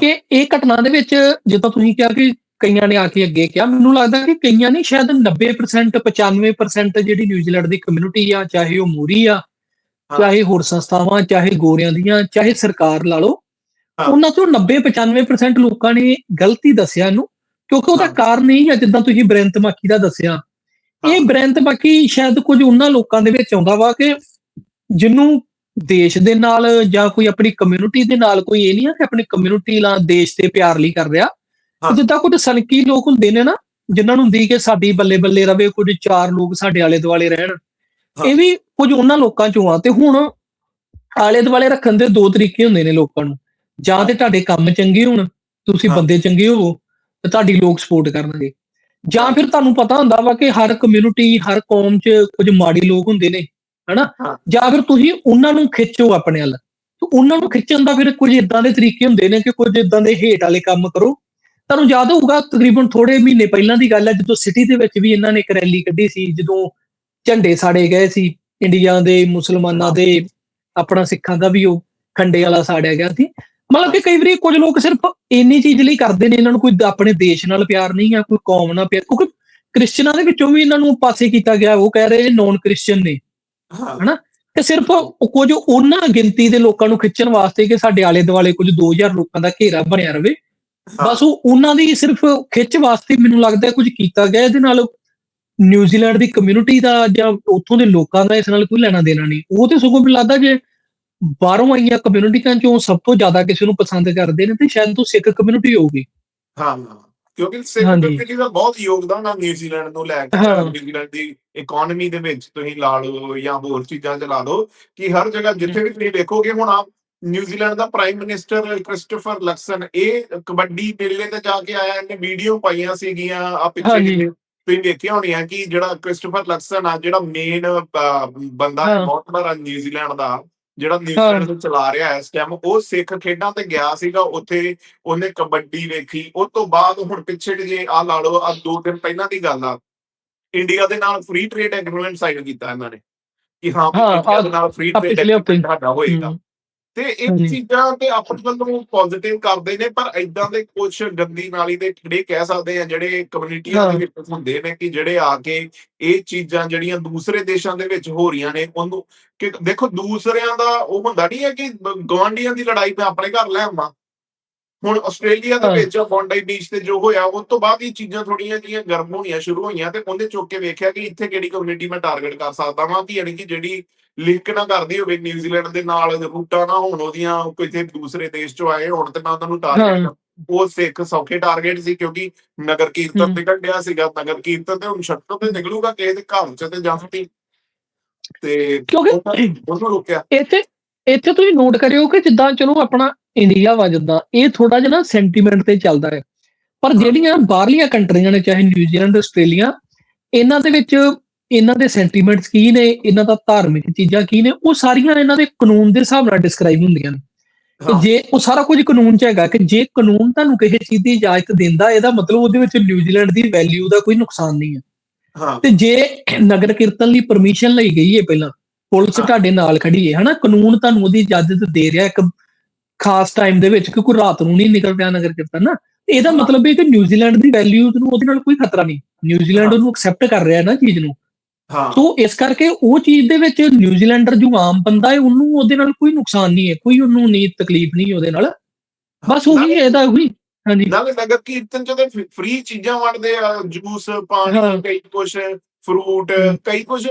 ਕਿ ਇਹ ਘਟਨਾ ਦੇ ਵਿੱਚ ਜਿੱਦਾਂ ਤੁਸੀਂ ਕਿਹਾ ਕਿ ਕਈਆਂ ਨੇ ਆ ਕੇ ਅੱਗੇ ਕਿਹਾ ਮੈਨੂੰ ਲੱਗਦਾ ਕਿ ਕਈਆਂ ਨਹੀਂ ਸ਼ਾਇਦ 90% 95% ਜਿਹੜੀ ਨਿਊਜ਼ੀਲੈਂਡ ਦੀ ਕਮਿਊਨਿਟੀ ਆ ਚਾਹੇ ਉਹ ਮੂਰੀ ਆ। ਚਾਹੇ ਹੋਰ ਸੰਸਥਾਵਾਂ ਚਾਹੇ ਗੋਰਿਆਂ ਦੀਆਂ ਚਾਹੇ ਸਰਕਾਰ ਲਾ ਲਓ। ਉਹਨਾਂ ਤੋਂ 90 95% ਲੋਕਾਂ ਨੇ ਗਲਤੀ ਦੱਸਿਆ ਇਹਨੂੰ ਕਿਉਂਕਿ ਉਹਦਾ। ਕਾਰਨ ਇਹ ਹੈ ਜਿੱਦਾਂ ਤੁਸੀਂ ਬ੍ਰੈਂਤ ਮਾਕੀ ਦਾ ਦੱਸਿਆ। ਇਹ ਬ੍ਰੈਂਤ ਬਾਕੀ ਸ਼ਾਇਦ ਕੁਝ ਉਹਨਾਂ ਲੋਕਾਂ ਦੇ ਵਿੱਚ ਆਉਂਦਾ ਵਾ ਕਿ ਜਿਹਨੂੰ ਦੇਸ਼ ਦੇ ਨਾਲ ਜਾਂ ਕੋਈ ਆਪਣੀ ਕਮਿਊਨਿਟੀ ਦੇ ਨਾਲ ਕੋਈ ਇਹ ਨਹੀਂ ਆ ਕਿ ਆਪਣੀ ਕਮਿਊਨਿਟੀ ਨਾਲ ਦੇਸ਼ ਤੇ ਪਿਆਰ ਲਈ ਕਰ ਰਿਹਾ। ਜਿੱਦਾਂ ਕੁਝ ਸਨਕੀ ਲੋਕ ਹੁੰਦੇ ਨੇ ਨਾ ਜਿਨ੍ਹਾਂ ਨੂੰ ਹੁੰਦੀ ਕਿ ਸਾਡੀ ਬੱਲੇ ਬੱਲੇ ਰਵੇ ਕੁਝ ਚਾਰ ਲੋਕ ਸਾਡੇ ਆਲੇ ਦੁਆਲੇ ਰਹਿਣ। ਇਹ ਵੀ ਕੁਝ ਉਹਨਾਂ ਲੋਕਾਂ ਚੋਂ ਆ ਤੇ ਹੁਣ ਆਲੇ ਦੁਆਲੇ ਰੱਖਣ ਦੇ ਦੋ ਤਰੀਕੇ ਹੁੰਦੇ ਨੇ ਲੋਕਾਂ ਨੂੰ ਜਾਂ ਤੇ ਤੁਹਾਡੇ ਕੰਮ ਚੰਗੇ ਹੋਣ ਤੁਸੀਂ। ਬੰਦੇ ਚੰਗੇ ਹੋਵੋ ਤੇ ਤੁਹਾਡੀ ਲੋਕ ਸਪੋਰਟ ਕਰਨਗੇ ਜਾਂ ਫਿਰ ਤੁਹਾਨੂੰ ਪਤਾ ਹੁੰਦਾ ਵਾ ਕਿ ਹਰ ਕਮਿਊਨਿਟੀ ਹਰ ਕੌਮ 'ਚ ਕੁਝ ਮਾੜੀ ਲੋਕ ਹੁੰਦੇ ਨੇ ਹਨਾ। ਜਾਂ ਫਿਰ ਤੁਸੀਂ ਉਹਨਾਂ ਨੂੰ ਖਿੱਚੋ ਆਪਣੇ ਵੱਲ ਤੇ ਉਹਨਾਂ ਨੂੰ ਖਿੱਚਣ ਦਾ ਫਿਰ ਕੁਝ ਇਦਾਂ ਦੇ ਤਰੀਕੇ ਹੁੰਦੇ ਨੇ ਕਿ ਕੁਝ ਇਦਾਂ ਦੇ ਹੇਟ ਵਾਲੇ ਕੰਮ ਕਰੋ ਤੁਹਾਨੂੰ ਯਾਦ ਹੋਊਗਾ ਤਕਰੀਬਨ ਥੋੜੇ ਮਹੀਨੇ ਪਹਿਲਾਂ ਦੀ ਗੱਲ ਹੈ ਜਦੋਂ ਸਿਟੀ ਦੇ ਵਿੱਚ ਵੀ ਇਹਨਾਂ ਨੇ ਇੱਕ ਰੈਲੀ ਕੱਢੀ ਸੀ ਜਦੋਂ ਝੰਡੇ ਸਾੜੇ ਗਏ ਸੀ ਇੰਡੀਆ ਦੇ ਮੁਸਲਮਾਨਾਂ। ਦੇ ਆਪਣਾ ਸਿੱਖਾਂ ਦਾ ਵੀ ਉਹ ਖੰਡੇ ਵਾਲਾ ਸਾੜਿਆ ਗਿਆ ਸੀ ਮਤਲਬ ਕਿ ਕਈ ਵਾਰੀ ਕੁਝ ਲੋਕ ਸਿਰਫ ਇੰਨੀ ਚੀਜ਼ ਲਈ ਕਰਦੇ ਨੇ ਇਹਨਾਂ ਨੂੰ ਕੋਈ ਆਪਣੇ ਦੇਸ਼ ਨਾਲ ਪਿਆਰ ਨਹੀਂ ਆ ਕੋਈ ਕੌਮ ਨਾਲ ਪਿਆਰ ਕਿਉਂਕਿ ਕ੍ਰਿਸਚੀਅਨਾਂ ਦੇ ਵਿੱਚੋਂ ਵੀ ਇਹਨਾਂ ਨੂੰ ਪਾਸੇ ਕੀਤਾ ਗਿਆ ਉਹ ਕਹਿ ਰਹੇ ਨੌਨ ਕ੍ਰਿਸਚੀਅਨ ਨੇ। ਹਾਂ। ਤੇ ਸਿਰਫ ਕੁਝ ਉਹਨਾਂ ਗਿਣਤੀ ਦੇ ਲੋਕਾਂ ਨੂੰ ਖਿੱਚਣ ਵਾਸਤੇ ਕਿ ਸਾਡੇ ਆਲੇ ਦੁਆਲੇ ਕੁਝ 2000 ਲੋਕਾਂ ਦਾ ਘੇਰਾ ਬਣਿਆ ਰਵੇ। ਬਸ ਉਹ ਉਹਨਾਂ ਦੀ ਸਿਰਫ ਖਿੱਚ ਵਾਸਤੇ ਮੈਨੂੰ ਲੱਗਦਾ ਕੁਝ ਕੀਤਾ ਗਿਆ ਇਹਦੇ ਨਾਲ ਨਿਊਜ਼ੀਲੈਂਡ ਦੀ ਕਮਿਊਨਿਟੀ ਦਾ ਜਾਂ ਉੱਥੋਂ ਦੇ ਲੋਕਾਂ ਦਾ ਇਸ ਨਾਲ ਕੋਈ ਲੈਣਾ ਦੇਣਾ ਨਹੀਂ। ਉਹ ਤੇ ਸਗੋਂ ਮੈਨੂੰ ਲੱਗਦਾ ਜੇ ਬਾਹਰੋਂ ਆਈਆਂ ਕਮਿਊਨਿਟੀਆਂ ਚੋਂ ਸਭ ਤੋਂ ਜ਼ਿਆਦਾ ਕਿਸੇ ਨੂੰ ਪਸੰਦ ਕਰਦੇ ਨੇ ਤੇ ਸ਼ਾਇਦ ਉਹ ਸਿੱਖ ਕਮਿਊਨਿਟੀ ਹੋਊਗੀ ਹਾਂ ਕਿਉਂਕਿ ਸਿੱਖ। ਕਮਿਊਨਿਟੀ ਦਾ ਬਹੁਤ ਯੋਗਦਾਨ ਆ ਨਿਊਜ਼ੀਲੈਂਡ ਨੂੰ ਲੈ ਕੇ। ਨਿਊਜ਼ੀਲੈਂਡ ਦੀ ਇਕਨੋਮੀ ਦੇ ਵਿੱਚ ਤੁਸੀਂ ਲਾ ਲਓ ਜਾਂ ਹੋਰ ਚੀਜ਼ਾਂ ਚ ਲਾ ਲਓ ਕਿ ਹਰ ਜਗ੍ਹਾ ਜਿੱਥੇ ਵੀ ਤੁਸੀਂ ਦੇਖੋਗੇ ਹੁਣ ਆ ਨਿਊਜ਼ੀਲੈਂਡ ਦਾ ਪ੍ਰਾਈਮ ਮਿਨਿਸਟਰ ਕ੍ਰਿਸਟੋਫਰ ਲਕਸਨ ਇਹ ਕਬੱਡੀ ਮੇਲੇ ਤੇ ਜਾ ਕੇ ਆਇਆ ਇਹਨੇ ਵੀਡੀਓ ਪਾਈਆਂ ਸੀਗੀਆਂ ਆ ਪਿੱਛੇ। ਜਿਹੇ ਤੁਸੀਂ ਦੇਖਿਆ ਹੋਣੀਆਂ ਕਿ ਜਿਹੜਾ ਕ੍ਰਿਸਟੋਫਰ ਲਕਸਨ ਆ ਜਿਹੜਾ ਮੇਨ ਬੰਦਾ ਹੈ। ਬਹੁਤ ਬੜਾ ਨਿਊਜ਼ੀਲੈਂਡ ਦਾ ਜਿਹੜਾ ਨਿਊਜ਼ੀਲੈਂਡ ਨੂੰ ਚਲਾ ਰਿਹਾ ਹੈ ਇਸ ਟਾਈਮ ਉਹ ਸਿੱਖ ਖੇਡਾਂ ਤੇ ਗਿਆ ਸੀਗਾ ਉੱਥੇ ਉਹਨੇ ਕਬੱਡੀ ਵੇਖੀ। ਉਸ ਤੋਂ ਬਾਅਦ ਹੁਣ ਪਿੱਛੇ ਜਿਹੇ ਆ ਲਾ ਲਓ ਆ ਦੋ ਦਿਨ ਪਹਿਲਾਂ ਦੀ ਗੱਲ ਆ। ਇੰਡੀਆ ਦੇ ਨਾਲ ਫ੍ਰੀ ਟ੍ਰੇਡ ਐਗਰੀਮੈਂਟ ਸਾਈਨ ਕੀਤਾ ਇਹਨਾਂ ਨੇ। ਕਿ ਹਾਂ ਇੰਡੀਆ ਦੇ ਨਾਲ ਫ੍ਰੀ ਟ੍ਰੇਡ। ਐਗਰੀਮੈਂਟ ਸਾਡਾ ਹੋਏਗਾ। ਤੇ ਇਹ। ਚੀਜ਼ਾਂ ਤੇ ਆਪਣੇ ਵੱਲੋਂ ਪੋਜ਼ਿਟਿਵ ਕਰਦੇ ਨੇ ਪਰ ਇਦਾਂ ਦੇ ਕੁਝ ਗੰਦੀ ਨਾਲੀ ਦੇ ਕੀੜੇ ਕਹਿ ਸਕਦੇ ਆ ਜਿਹੜੇ ਕਮਿਊਨਿਟੀਆਂ ਹਾਂ। ਦੇ ਵਿੱਚ ਹੁੰਦੇ ਨੇ ਕਿ ਜਿਹੜੇ ਆ ਕੇ ਇਹ ਚੀਜ਼ਾਂ ਜਿਹੜੀਆਂ ਦੂਸਰੇ ਦੇਸ਼ਾਂ ਦੇ ਵਿੱਚ ਹੋ ਰਹੀਆਂ ਨੇ ਉਹਨੂੰ ਕਿ ਦੇਖੋ ਦੂਸਰਿਆਂ ਦਾ ਉਹ ਹੁੰਦਾ ਨਹੀਂ ਹੈ ਕਿ ਗ- ਗਵਾਂਢੀਆਂ ਦੀ ਲੜਾਈ ਮੈਂ ਆਪਣੇ ਘਰ ਲੈ ਆਵਾਂ ਹੁਣ ਆਸਟ੍ਰੇਲੀਆ ਦੇ। ਵਿੱਚ ਬੌਂਡਾਈ ਬੀਚ ਤੇ ਜੋ ਹੋਇਆ ਉਸ ਤੋਂ ਬਾਅਦ ਇਹ ਚੀਜ਼ਾਂ ਥੋੜੀਆਂ ਜਿਹੀਆਂ ਗਰਮ ਹੋਣੀਆਂ ਸ਼ੁਰੂ ਹੋਈਆਂ ਤੇ ਉਹਨੇ ਚੁੱਕ ਕੇ ਵੇਖਿਆ ਕਿ ਇੱਥੇ ਕਿਹੜੀ ਕਮਿਊਨਿਟੀ ਮੈਂ ਟਾਰਗੇਟ ਕਰ ਸਕਦਾ ਵਾਂ ਕਿ ਯਾਨੀ ਕਿ ਜਿਹੜੀ ਲਿੰਕ ਨਾ ਕਰਦੀ ਹੋਵੇ ਨਿਊਜ਼ੀਲੈਂਡ ਦੇ ਨਾਲ ਰੂਟਾਂ ਨਾ ਹੋਣ ਉਹਦੀਆਂ ਕਿਤੇ ਦੂਸਰੇ ਦੇਸ਼ ਚੋਂ ਆਏ ਹੋਣ ਤੇ ਮੈਂ ਉਹਨਾਂ ਨੂੰ ਟਾਰਗੇਟ ਉਹ ਸਿੱਖ ਸੌਖੇ ਟਾਰਗੇਟ ਸੀ ਕਿਉਂਕਿ ਨਗਰ ਕੀਰਤਨ। ਨਿਕਲ ਗਿਆ ਸੀਗਾ ਨਗਰ ਕੀਰਤਨ ਤੇ ਹੁਣ ਸ਼ਕਲ ਤੇ ਨਿਕਲੂਗਾ ਕਿਸੇ ਦੇ ਘਰ ਚ ਤੇ ਜਾਂਦੀ ਤੇ ਕਿਉਂਕਿ ਉਹਨੂੰ ਰੋਕਿਆ ਇੱਥੇ ਇੱਥੇ ਤੁਸੀਂ ਨੋਟ ਕਰਿਓ ਕਿ ਜਿੱਦਾਂ ਚਲੋ ਆਪਣਾ ਇੰਡੀਆ ਵਾ ਜਿੱਦਾਂ ਇਹ ਥੋੜਾ ਜਿਹਾ ਨਾ ਸੈਂਟੀਮੈਂਟ ਤੇ ਚੱਲਦਾ ਹੈ। ਪਰ ਜਿਹੜੀਆਂ ਬਾਹਰਲੀਆਂ ਕੰਟਰੀਆਂ ਨੇ ਚਾਹੇ ਨਿਊਜ਼ੀਲੈਂਡ ਆਸਟ੍ਰੇਲੀਆ ਇਹਨਾਂ ਦੇ ਵਿੱਚ ਇਹਨਾਂ ਦੇ ਸੈਂਟੀਮੈਂਟਸ ਕੀ ਨੇ ਇਹਨਾਂ ਦਾ ਧਾਰਮਿਕ ਚੀਜ਼ਾਂ ਕੀ ਨੇ ਉਹ ਸਾਰੀਆਂ ਇਹਨਾਂ ਦੇ ਕਾਨੂੰਨ ਦੇ ਹਿਸਾਬ ਨਾਲ ਡਿਸਕ੍ਰਾਈਬ ਹੁੰਦੀਆਂ ਨੇ। ਜੇ ਉਹ ਸਾਰਾ ਕੁਝ ਕਾਨੂੰਨ 'ਚ ਹੈਗਾ ਕਿ ਜੇ ਕਾਨੂੰਨ ਤੁਹਾਨੂੰ ਕਿਸੇ ਚੀਜ਼ ਦੀ ਇਜਾਜ਼ਤ ਦਿੰਦਾ ਇਹਦਾ ਮਤਲਬ ਉਹਦੇ ਵਿੱਚ ਨਿਊਜ਼ੀਲੈਂਡ ਦੀ ਵੈਲਿਊ ਦਾ ਕੋਈ ਨੁਕਸਾਨ ਨਹੀਂ ਹੈ। ਹਾਂ। ਤੇ ਜੇ ਨਗਰ ਕੀਰਤਨ ਲਈ ਪਰਮਿਸ਼ਨ ਲਈ ਗਈ ਹੈ ਪਹਿਲਾਂ ਪੁਲਿਸ। ਤੁਹਾਡੇ ਨਾਲ ਖੜੀ ਹੈ ਹਨਾ? ਕਾਨੂੰਨ ਤੁਹਾਨੂੰ ਉਹਦੀ ਇਜਾਜ਼ਤ ਦੇ ਰਿਹਾ ਇੱਕ ਖਾਸ ਟਾਈਮ ਦੇ ਵਿੱਚ ਕਿ ਕੋਈ ਰਾਤ ਨੂੰ ਨਹੀਂ ਨਿਕਲ ਪਿਆ ਨਗਰ ਕੀਰਤਨ ਨਾ ਇਹਦਾ ਹਾਂ। ਮਤਲਬ ਇਹ ਕਿ ਨਿਊਜ਼ੀਲੈਂਡ ਦੀ ਵੈਲਿਊ ਨੂੰ ਉਹਦੇ ਨਾਲ ਕੋਈ ਖਤਰਾ ਨਹੀਂ। ਨਿਊਜ਼ੀਲੈਂਡ ਹਾਂ। ਉਹਨੂੰ ਐਕਸੈਪਟ ਕਰ ਰਿਹਾ ਨਾ ਚੀਜ਼ ਨੂੰ। ਹਾਂ। ਸੋ ਇਸ ਕਰਕੇ ਉਹ ਚੀਜ਼ ਦੇ ਵਿੱਚ ਨਿਊਜ਼ੀਲੈਂਡਰ ਜੋ ਆਮ ਬੰਦਾ ਹੈ ਉਹਨੂੰ ਉਹਦੇ ਨਾਲ ਕੋਈ ਨੁਕਸਾਨ ਨਹੀਂ ਹੈ ਕੋਈ ਉਹਨੂੰ ਨਹੀਂ ਤਕਲੀਫ ਨਹੀਂ ਉਹਦੇ ਨਾਲ। ਬਸ ਉਹੀ ਇਹਦਾ ਉਹੀ। ਹਾਂਜੀ। ਨਾਲੇ ਨਗਰ ਕੀਰਤਨ ਚ ਤੇ ਫ੍ਰੀ ਚੀਜ਼ਾਂ ਵੰਡਦੇ ਆ ਜੂਸ ਪਾਣੀ ਹਾਂ। ਕਈ ਕੁਛ। ਫਰੂਟ। ਕਈ ਕੁਛ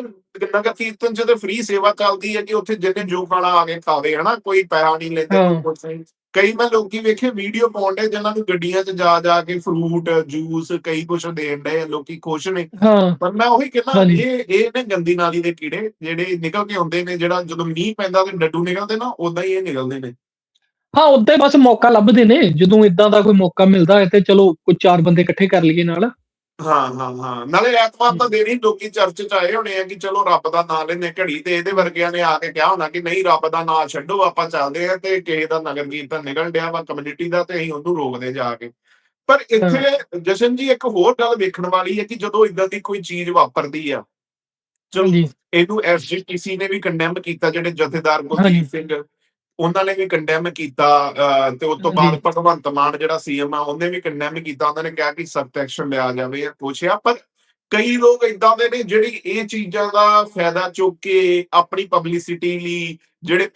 ਨਗਰ ਕੀਰਤਨ ਚ ਤੇ ਫ੍ਰੀ ਸੇਵਾ ਚੱਲਦੀ ਹੈ ਕਿ ਉੱਥੇ ਜਿਹਨੇ ਜੋ ਖਾਣਾ ਆ ਕੇ ਖਾਵੇ ਹਨਾ? ਕੋਈ ਪੈਸਾ ਨਹੀਂ ਲੈਂਦੇ ਕੁਛ ਨਹੀਂ। ਕਈ ਮੈਂ ਲੋਕੀ ਵੇਖੇ ਵੀਡੀਓ ਪਾਉਂਦੇ ਜਿਨ੍ਹਾਂ ਨੂੰ ਗੱਡੀਆਂ 'ਚ ਜਾ ਜਾ ਕੇ ਫਰੂਟ ਜੂਸ ਕਈ ਕੁਛ ਦੇਣ ਦੇ ਲੋਕੀ ਖੁਸ਼ ਨੇ। ਪਰ ਮੈਂ ਉਹੀ ਕਹਿੰਦਾ। ਇਹ ਇਹ ਨੇ ਗੰਦੀ ਨਾਲੀ ਦੇ ਕੀੜੇ ਜਿਹੜੇ ਨਿਕਲ ਕੇ ਆਉਂਦੇ ਨੇ ਜਿਹੜਾ ਜਦੋਂ ਮੀਂਹ ਪੈਂਦਾ ਤੇ ਡੱਡੂ ਨਿਕਲਦੇ ਨਾ ਉਦਾਂ ਹੀ ਇਹ ਨਿਕਲਦੇ ਨੇ। ਹਾਂ ਉੱਤੇ ਬਸ ਮੌਕਾ ਲੱਭਦੇ ਨੇ ਜਦੋਂ ਇਦਾਂ ਦਾ ਕੋਈ ਮੌਕਾ ਮਿਲਦਾ ਹੈ ਤੇ ਚਲੋ ਕੋਈ ਚਾਰ ਬੰਦੇ ਇਕੱਠੇ ਕਰ ਲਈਏ ਨਾਲ। ਹਾਂ ਹਾਂ ਹਾਂ। ਨਾਲੇ ਐਤਵਾਰ ਤਾਂ ਦੇਣੀ ਲੋਕੀ ਚਰਚ ਚ ਆਏ ਹੋਣੇ ਆ ਕਿ ਚਲੋ ਰੱਬ ਦਾ ਨਾਮ ਲੈਨੇ ਘੜੀ ਤੇ ਇਹਦੇ ਵਰਗਿਆਂ ਨੇ ਆ ਕੇ ਕਿਹਾ ਹੋਣਾ ਕਿ ਨਹੀਂ ਰੱਬ ਦਾ ਨਾਮ ਛੱਡੋ ਆਪਾਂ ਚੱਲਦੇ ਆ ਤੇ ਕਿਸੇ ਦਾ ਨਗਰ ਕੀਰਤਨ ਨਿਕਲ ਡਿਆ ਵਾ ਕਮਿਊਨਿਟੀ ਦਾ ਤੇ ਅਸੀਂ ਉਹਨੂੰ ਰੋਕਦੇ ਜਾ ਕੇ। ਪਰ ਇੱਥੇ ਜਸ਼ਨ ਜੀ ਇੱਕ ਹੋਰ ਗੱਲ ਵੇਖਣ ਵਾਲੀ ਹੈ ਕਿ ਜਦੋਂ ਇਦਾਂ ਦੀ ਕੋਈ ਚੀਜ਼ ਵਾਪਰਦੀ ਆ ਚਲੋ ਹਾਂਜੀ। ਇਹਨੂੰ ਐਸਜੀਪੀਸੀ ਨੇ ਵੀ ਕੰਡੈਮ ਕੀਤਾ ਜਿਹੜੇ ਜਥੇਦਾਰ ਗੁਰਦੀਪ ਸਿੰਘ ਉਹਨਾਂ ਨੇ ਵੀ ਕੰਡੈਮ ਕੀਤਾ ਤੇ ਉਸ ਤੋਂ ਬਾਅਦ ਭਗਵੰਤ ਮਾਨ ਜਿਹੜਾ ਸੀਐਮ ਆ ਉਹਨੇ ਵੀ ਕੰਡੈਮ ਕੀਤਾ। ਉਹਨਾਂ ਨੇ ਕਿਹਾ ਕਿ ਸਖਤ ਐਕਸ਼ਨ ਲਿਆ ਜਾਵੇ ਜਾਂ ਪੁੱਛਿਆ ਪਰ ਕਈ ਲੋਕ ਇਦਾਂ ਦੇ ਨੇ ਜਿਹੜੀ ਇਹ ਚੀਜ਼ਾਂ ਦਾ ਫਾਇਦਾ ਚੁੱਕ ਕੇ ਆਪਣੀ ਪਬਲਿਸਿਟੀ ਲਈ ਜਿਹੜੇ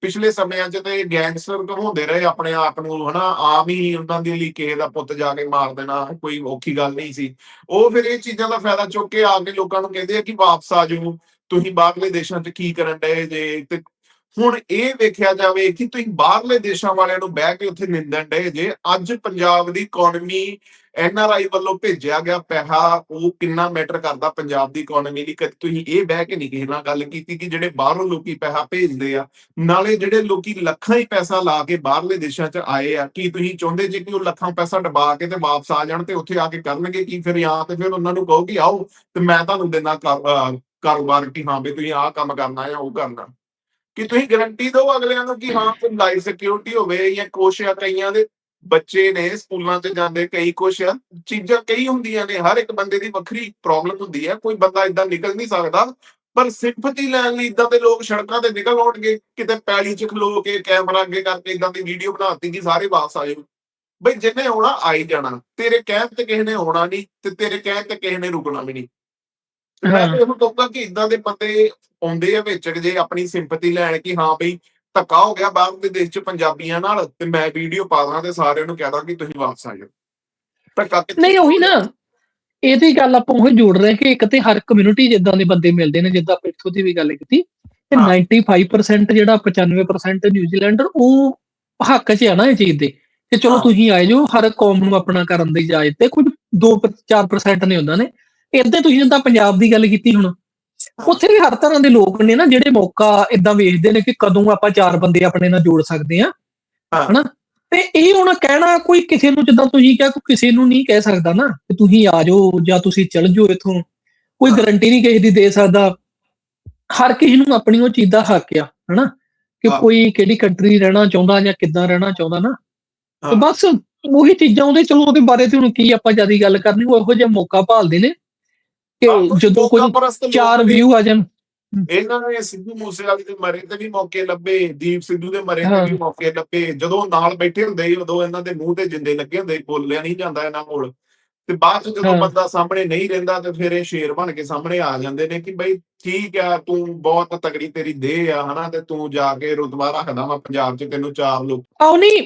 ਪਿਛਲੇ ਸਮਿਆਂ 'ਚ ਤੇ ਗੈਂਗਸਟਰ ਕਹਾਉਂਦੇ ਰਹੇ ਆਪਣੇ ਆਪ ਨੂੰ ਹਨਾ ਆਮ ਹੀ ਉਹਨਾਂ ਦੇ ਲਈ ਕਿਸੇ ਦਾ ਪੁੱਤ ਜਾ ਕੇ ਮਾਰ ਦੇਣਾ ਕੋਈ ਔਖੀ ਗੱਲ ਨਹੀਂ ਸੀ। ਉਹ ਫਿਰ ਇਹ ਚੀਜ਼ਾਂ ਦਾ ਫਾਇਦਾ ਚੁੱਕ ਕੇ ਆ ਕੇ ਲੋਕਾਂ ਨੂੰ ਕਹਿੰਦੇ ਆ ਕਿ ਵਾਪਸ ਆ ਜਾਓ। ਤੁਸੀਂ ਬਾਹਰਲੇ ਦੇਸ਼ਾਂ 'ਚ ਕੀ ਕਰਨ ਡਏ ਜੇ? ਤੇ ਹੁਣ ਇਹ ਵੇਖਿਆ ਜਾਵੇ ਕਿ ਤੁਸੀਂ ਬਾਹਰਲੇ ਦੇਸ਼ਾਂ ਵਾਲਿਆਂ ਨੂੰ ਬਹਿ ਕੇ ਉੱਥੇ ਨਿੰਦਣ ਡਏ ਜੇ, ਅੱਜ ਪੰਜਾਬ ਦੀ ਇਕਨੋਮੀ ਐਨਆਰਆਈ ਵੱਲੋਂ ਭੇਜਿਆ ਗਿਆ ਪੈਸਾ, ਉਹ ਕਿੰਨਾ ਮੈਟਰ ਕਰਦਾ ਪੰਜਾਬ ਦੀ ਇਕਨੋਮੀ ਲਈ? ਕਦੇ ਤੁਸੀਂ ਇਹ ਬਹਿ ਕੇ ਨਹੀਂ ਕਿਸੇ ਨਾਲ ਗੱਲ ਕੀਤੀ ਕਿ ਜਿਹੜੇ ਬਾਹਰੋਂ ਲੋਕੀ ਪੈਸਾ ਭੇਜਦੇ ਆ, ਨਾਲੇ ਜਿਹੜੇ ਲੋਕੀ ਲੱਖਾਂ ਹੀ ਪੈਸਾ ਲਾ ਕੇ ਬਾਹਰਲੇ ਦੇਸ਼ਾਂ 'ਚ ਆਏ ਆ, ਕੀ ਤੁਸੀਂ ਚਾਹੁੰਦੇ ਜੇ ਕਿ ਉਹ ਲੱਖਾਂ ਪੈਸਾ ਡਬਾ ਕੇ ਤੇ ਵਾਪਸ ਆ ਜਾਣ ਤੇ ਉੱਥੇ ਆ ਕੇ ਕਰਨਗੇ ਕੀ ਫਿਰ ਜਾਂ ਤੇ ਫਿਰ ਉਹਨਾਂ ਨੂੰ ਕਹੋ ਕਿ ਆਓ ਤੇ ਮੈਂ ਤੁਹਾਨੂੰ ਦੇਣਾ ਕਾਰੋਬਾਰ ਕਿ ਹਾਂ ਵੀ ਤੁਸੀਂ ਆਹ ਕੰਮ ਕਰਨਾ ਜਾਂ ਉਹ ਕਰਨਾ। ਕਿ ਤੁਸੀਂ ਗਾਰੰਟੀ ਦਿਓ ਅਗਲਿਆਂ ਨੂੰ ਕਿ ਹਾਂ, ਕੋਈ ਲਾਈਫ ਸਿਕਿਉਰਿਟੀ ਹੋਵੇ ਜਾਂ ਕੁਛ ਆ, ਕਈਆਂ ਦੇ ਬੱਚੇ ਨੇ ਸਕੂਲਾਂ 'ਚ ਜਾਂਦੇ, ਕਈ ਕੁਛ ਆ, ਚੀਜ਼ਾਂ ਕਈ ਹੁੰਦੀਆਂ ਨੇ, ਹਰ ਇੱਕ ਬੰਦੇ ਦੀ ਵੱਖਰੀ ਪ੍ਰੋਬਲਮ ਹੁੰਦੀ ਹੈ ਕੋਈ ਬੰਦਾ ਇਦਾਂ ਨਿਕਲ ਨਹੀਂ ਸਕਦਾ, ਪਰ ਸਿੰਪਥੀ ਲੈਣ ਲਈ ਇਦਾਂ ਦੇ ਲੋਕ ਸੜਕਾਂ ਤੇ ਨਿਕਲ ਆਉਣਗੇ, ਕਿਤੇ ਪੈਲੀ 'ਚ ਖਲੋ ਕੇ ਕੈਮਰਾ ਅੱਗੇ ਕਰਕੇ ਇਦਾਂ ਦੀ ਵੀਡੀਓ ਬਣਾਤੀ ਜੀ ਸਾਰੇ ਵਾਪਸ ਆ ਜਾਓ। ਬਈ ਜਿੰਨੇ ਆਉਣਾ ਆਈ ਜਾਣਾ, ਤੇਰੇ ਕਹਿਣ ਤੇ ਕਿਸੇ ਨੇ ਆਉਣਾ ਨਹੀਂ, ਤੇ ਤੇਰੇ ਕਹਿਣ ਤੇ ਕਿਸੇ ਨੇ ਰੁਕਣਾ ਵੀ ਨਹੀਂ। ਮੈਂ। ਤਾਂ ਇਹੋ ਕਹੂੰਗਾ ਕਿ ਇਦਾਂ ਦੇ ਬੰਦੇ ਆਉਂਦੇ ਆ ਵਿੱਚ ਜੇ ਆਪਣੀ ਸਿੰਪਥੀ ਲੈਣ ਕਿ ਹਾਂ ਬਈ ਧੱਕਾ ਹੋ ਗਿਆ ਬਾਹਰ ਦੇ ਦੇਸ਼ 'ਚ ਪੰਜਾਬੀਆਂ ਨਾਲ ਤੇ ਮੈਂ ਵੀਡੀਓ ਪਾ ਦਾਂ ਤੇ ਸਾਰਿਆਂ ਨੂੰ ਕਹਿ ਦਾਂ ਕਿ ਤੁਸੀਂ ਵਾਪਸ ਆ ਜਾਓ ਧੱਕਾ ਨਹੀਂ ਉਹੀ ਨਾ ਇਹਦੀ ਗੱਲ ਆਪਾਂ ਉਹ ਜੋੜ ਰਹੇ ਕਿ ਇੱਕ ਤੇ ਹਰ ਕਮਿਊਨਿਟੀ ਜਿੱਦਾਂ ਦੇ ਬੰਦੇ ਮਿਲਦੇ ਨੇ ਜਿੱਦਾਂ ਆਪਾਂ ਇੱਥੋਂ ਦੀ ਵੀ ਗੱਲ ਕੀਤੀ ਤੇ ਹਾਂ। 95% ਜਿਹੜਾ 95% ਨਿਊਜ਼ੀਲੈਂਡਰ ਉਹ ਹੱਕ 'ਚ ਆ ਨਾ ਇਹ ਚੀਜ਼ ਦੇ ਕਿ ਚਲੋ। ਤੁਸੀਂ ਆਏ ਜੋ ਹਰ ਕੌਮ ਨੂੰ ਆਪਣਾ ਕਰਨ ਦੀ ਇਜਾਜ਼ਤ ਤੇ ਕੁਝ 2-4% ਨੇ ਹੁੰਦਾ ਨੇ ਇਦਾਂ ਤੁਸੀਂ ਜਿੱਦਾਂ ਪੰਜਾਬ ਦੀ ਗੱਲ ਕੀਤੀ ਹੁਣ ਉੱਥੇ ਵੀ ਹਰ ਤਰ੍ਹਾਂ ਦੇ ਲੋਕ ਨੇ ਨਾ ਜਿਹੜੇ ਮੌਕਾ ਇਦਾਂ ਵੇਖਦੇ ਨੇ ਕਿ ਕਦੋਂ ਆਪਾਂ ਚਾਰ ਬੰਦੇ ਆਪਣੇ ਨਾਲ ਜੋੜ ਸਕਦੇ ਆ। ਹਨਾ ਤੇ ਇਹ ਹੁਣ ਕਹਿਣਾ ਕੋਈ ਕਿਸੇ ਨੂੰ ਜਿੱਦਾਂ ਤੁਸੀਂ ਕਿਹਾ ਕੋਈ ਕਿਸੇ ਨੂੰ ਨਹੀਂ ਕਹਿ ਸਕਦਾ ਨਾ ਕਿ ਤੁਸੀਂ ਆ ਜਾਓ ਜਾਂ ਤੁਸੀਂ ਚਲ ਜਾਓ ਇਥੋਂ ਕੋਈ। ਗਾਰੰਟੀ ਨਹੀਂ ਕਿਸੇ ਦੀ ਦੇ ਸਕਦਾ ਹਰ ਕਿਸੇ ਨੂੰ ਆਪਣੀ ਉਹ ਚੀਜ਼ ਦਾ ਹੱਕ ਆ ਹਨਾ ਕਿ। ਕੋਈ ਕਿਹੜੀ ਕੰਟਰੀ ਰਹਿਣਾ ਚਾਹੁੰਦਾ ਜਾਂ ਕਿੱਦਾਂ ਰਹਿਣਾ ਚਾਹੁੰਦਾ ਨਾ ਤੇ। ਬਸ ਉਹੀ ਚੀਜ਼ਾਂ ਉਹਦੇ ਚਲੋ ਉਹਦੇ ਬਾਰੇ ਤੇ ਹੁਣ ਕੀ ਆਪਾਂ ਜ਼ਿਆਦਾ ਗੱਲ ਕਰਨੀ ਉਹ ਇਹੋ ਜਿਹਾ ਮੌਕਾ ਭਾਲਦੇ ਨੇ ਕਿ ਜਦੋਂ ਕੋਈ ਚਾਰ। ਵਿਊ ਆ ਜਾਣ ਇਹਨਾਂ ਨੇ ਸਿੱਧੂ ਮੂਸੇਵਾਲੇ ਦੇ ਮਰੇ ਤੇ ਵੀ ਮੌਕੇ ਲੱਭੇ ਦੀਪ ਸਿੱਧੂ ਦੇ ਮਰੇ। ਤੇ ਵੀ ਮੌਕੇ ਲੱਭੇ ਜਦੋਂ ਨਾਲ ਬੈਠੇ ਹੁੰਦੇ ਸੀ ਉਦੋਂ ਇਹਨਾਂ ਦੇ ਮੂੰਹ ਤੇ ਜਿੰਦੇ ਲੱਗੇ ਹੁੰਦੇ ਬੋਲਿਆ ਨਹੀਂ ਜਾਂਦਾ ਇਹਨਾਂ ਕੋਲ ਤੇ ਬਾਅਦ ਚ ਜਦੋਂ। ਬੰਦਾ ਸਾਹਮਣੇ ਨਹੀਂ ਰਹਿੰਦਾ ਤੇ ਫਿਰ ਇਹ ਸ਼ੇਰ ਬਣ ਕੇ ਸਾਹਮਣੇ ਆ ਜਾਂਦੇ ਨੇ ਕਿ ਬਈ ਠੀਕ ਆ ਤੂੰ ਬਹੁਤ ਤਗੜੀ ਤੇਰੀ ਦੇਹ ਆ ਹਨਾ ਤੇ ਤੂੰ ਜਾ ਕੇ ਰੁਤਬਾ ਰੱਖਦਾ ਵਾ ਪੰਜਾਬ 'ਚ ਤੈਨੂੰ ਚਾਰ ਲੋਕ ਆਉ ਨਹੀਂ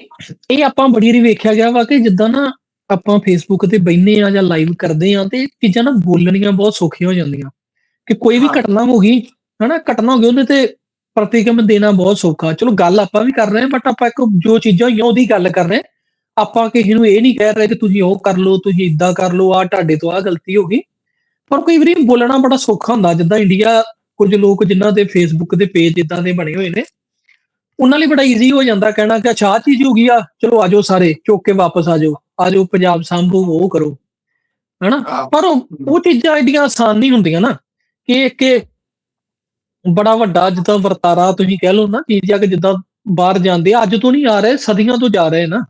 ਇਹ ਆਪਾਂ ਬੜੀ ਵਾਰੀ ਵੇਖਿਆ ਗਿਆ ਵਾ ਕਿ ਜਿੱਦਾਂ ਨਾ ਆਪਾਂ ਫੇਸਬੁੱਕ ਤੇ ਬੈਨੇ ਆ ਜਾਂ ਲਾਈਵ ਕਰਦੇ ਆ ਤੇ ਚੀਜ਼ਾਂ ਨਾ ਬੋਲਣੀਆਂ ਬਹੁਤ ਸੌਖੀਆਂ ਹੋ ਜਾਂਦੀਆਂ ਕਿ ਕੋਈ ਵੀ। ਘਟਨਾ ਹੋ ਗਈ ਹਨਾ ਘਟਨਾ ਹੋ ਗਈ ਉਹਦੇ ਤੇ ਪ੍ਰਤੀਕਰਮ ਦੇਣਾ ਬਹੁਤ ਸੌਖਾ ਚਲੋ ਗੱਲ ਆਪਾਂ ਵੀ ਕਰ ਰਹੇ ਹਾਂ ਬਟ ਆਪਾਂ ਇੱਕ ਜੋ ਚੀਜ਼ਾਂ ਹੋਈਆਂ ਉਹਦੀ ਗੱਲ ਕਰ ਰਹੇ। ਆਪਾਂ ਕਿਸੇ ਨੂੰ ਇਹ ਨਹੀਂ ਕਹਿ ਰਹੇ ਕਿ ਤੁਸੀਂ ਉਹ ਕਰ ਲਓ ਤੁਸੀਂ ਇਦਾਂ ਕਰ ਲਓ ਆ ਤੁਹਾਡੇ ਤੋਂ ਆ ਗਲਤੀ ਹੋ ਗਈ ਪਰ ਕਈ ਵਾਰੀ ਬੋਲਣਾ ਬੜਾ ਸੌਖਾ ਹੁੰਦਾ ਜਿੱਦਾਂ ਇੰਡੀਆ ਕੁਝ ਲੋਕ ਜਿਨ੍ਹਾਂ ਦੇ ਫੇਸਬੁੱਕ ਦੇ ਪੇਜ ਇਦਾਂ ਦੇ ਬਣੇ ਹੋਏ ਨੇ ਉਹਨਾਂ ਲਈ ਬੜਾ ਈਜ਼ੀ ਹੋ ਜਾਂਦਾ ਕਹਿਣਾ ਕਿ ਅੱਛਾ ਆਹ ਚੀਜ਼ ਹੋ ਗਈ ਆ ਚਲੋ ਆਜੋ ਸਾਰੇ ਚੁੱਕ ਕੇ ਵਾਪਸ ਆਜੋ ਆਜੋ ਪੰਜਾਬ ਸੰਭੂ ਉਹ ਕਰੋ। ਹਨਾ? ਪਰ ਉਹ ਚੀਜ਼ਾਂ ਏਡੀਆਂ ਆਸਾਨ ਨਹੀਂ ਹੁੰਦੀਆਂ ਨਾ। ਕਿ ਕਿ ਬੜਾ ਵੱਡਾ ਜਿੱਦਾਂ ਵਰਤਾਰਾ ਤੁਸੀਂ ਕਹਿ ਲਓ ਨਾ ਚੀਜ਼ ਆ ਕਿ ਜਿੱਦਾਂ ਬਾਹਰ ਜਾਂਦੇ ਆ, ਅੱਜ ਤੋਂ ਨਹੀਂ ਆ ਰਹੇ ਸਦੀਆਂ ਤੋਂ ਜਾ ਰਹੇ ਨਾ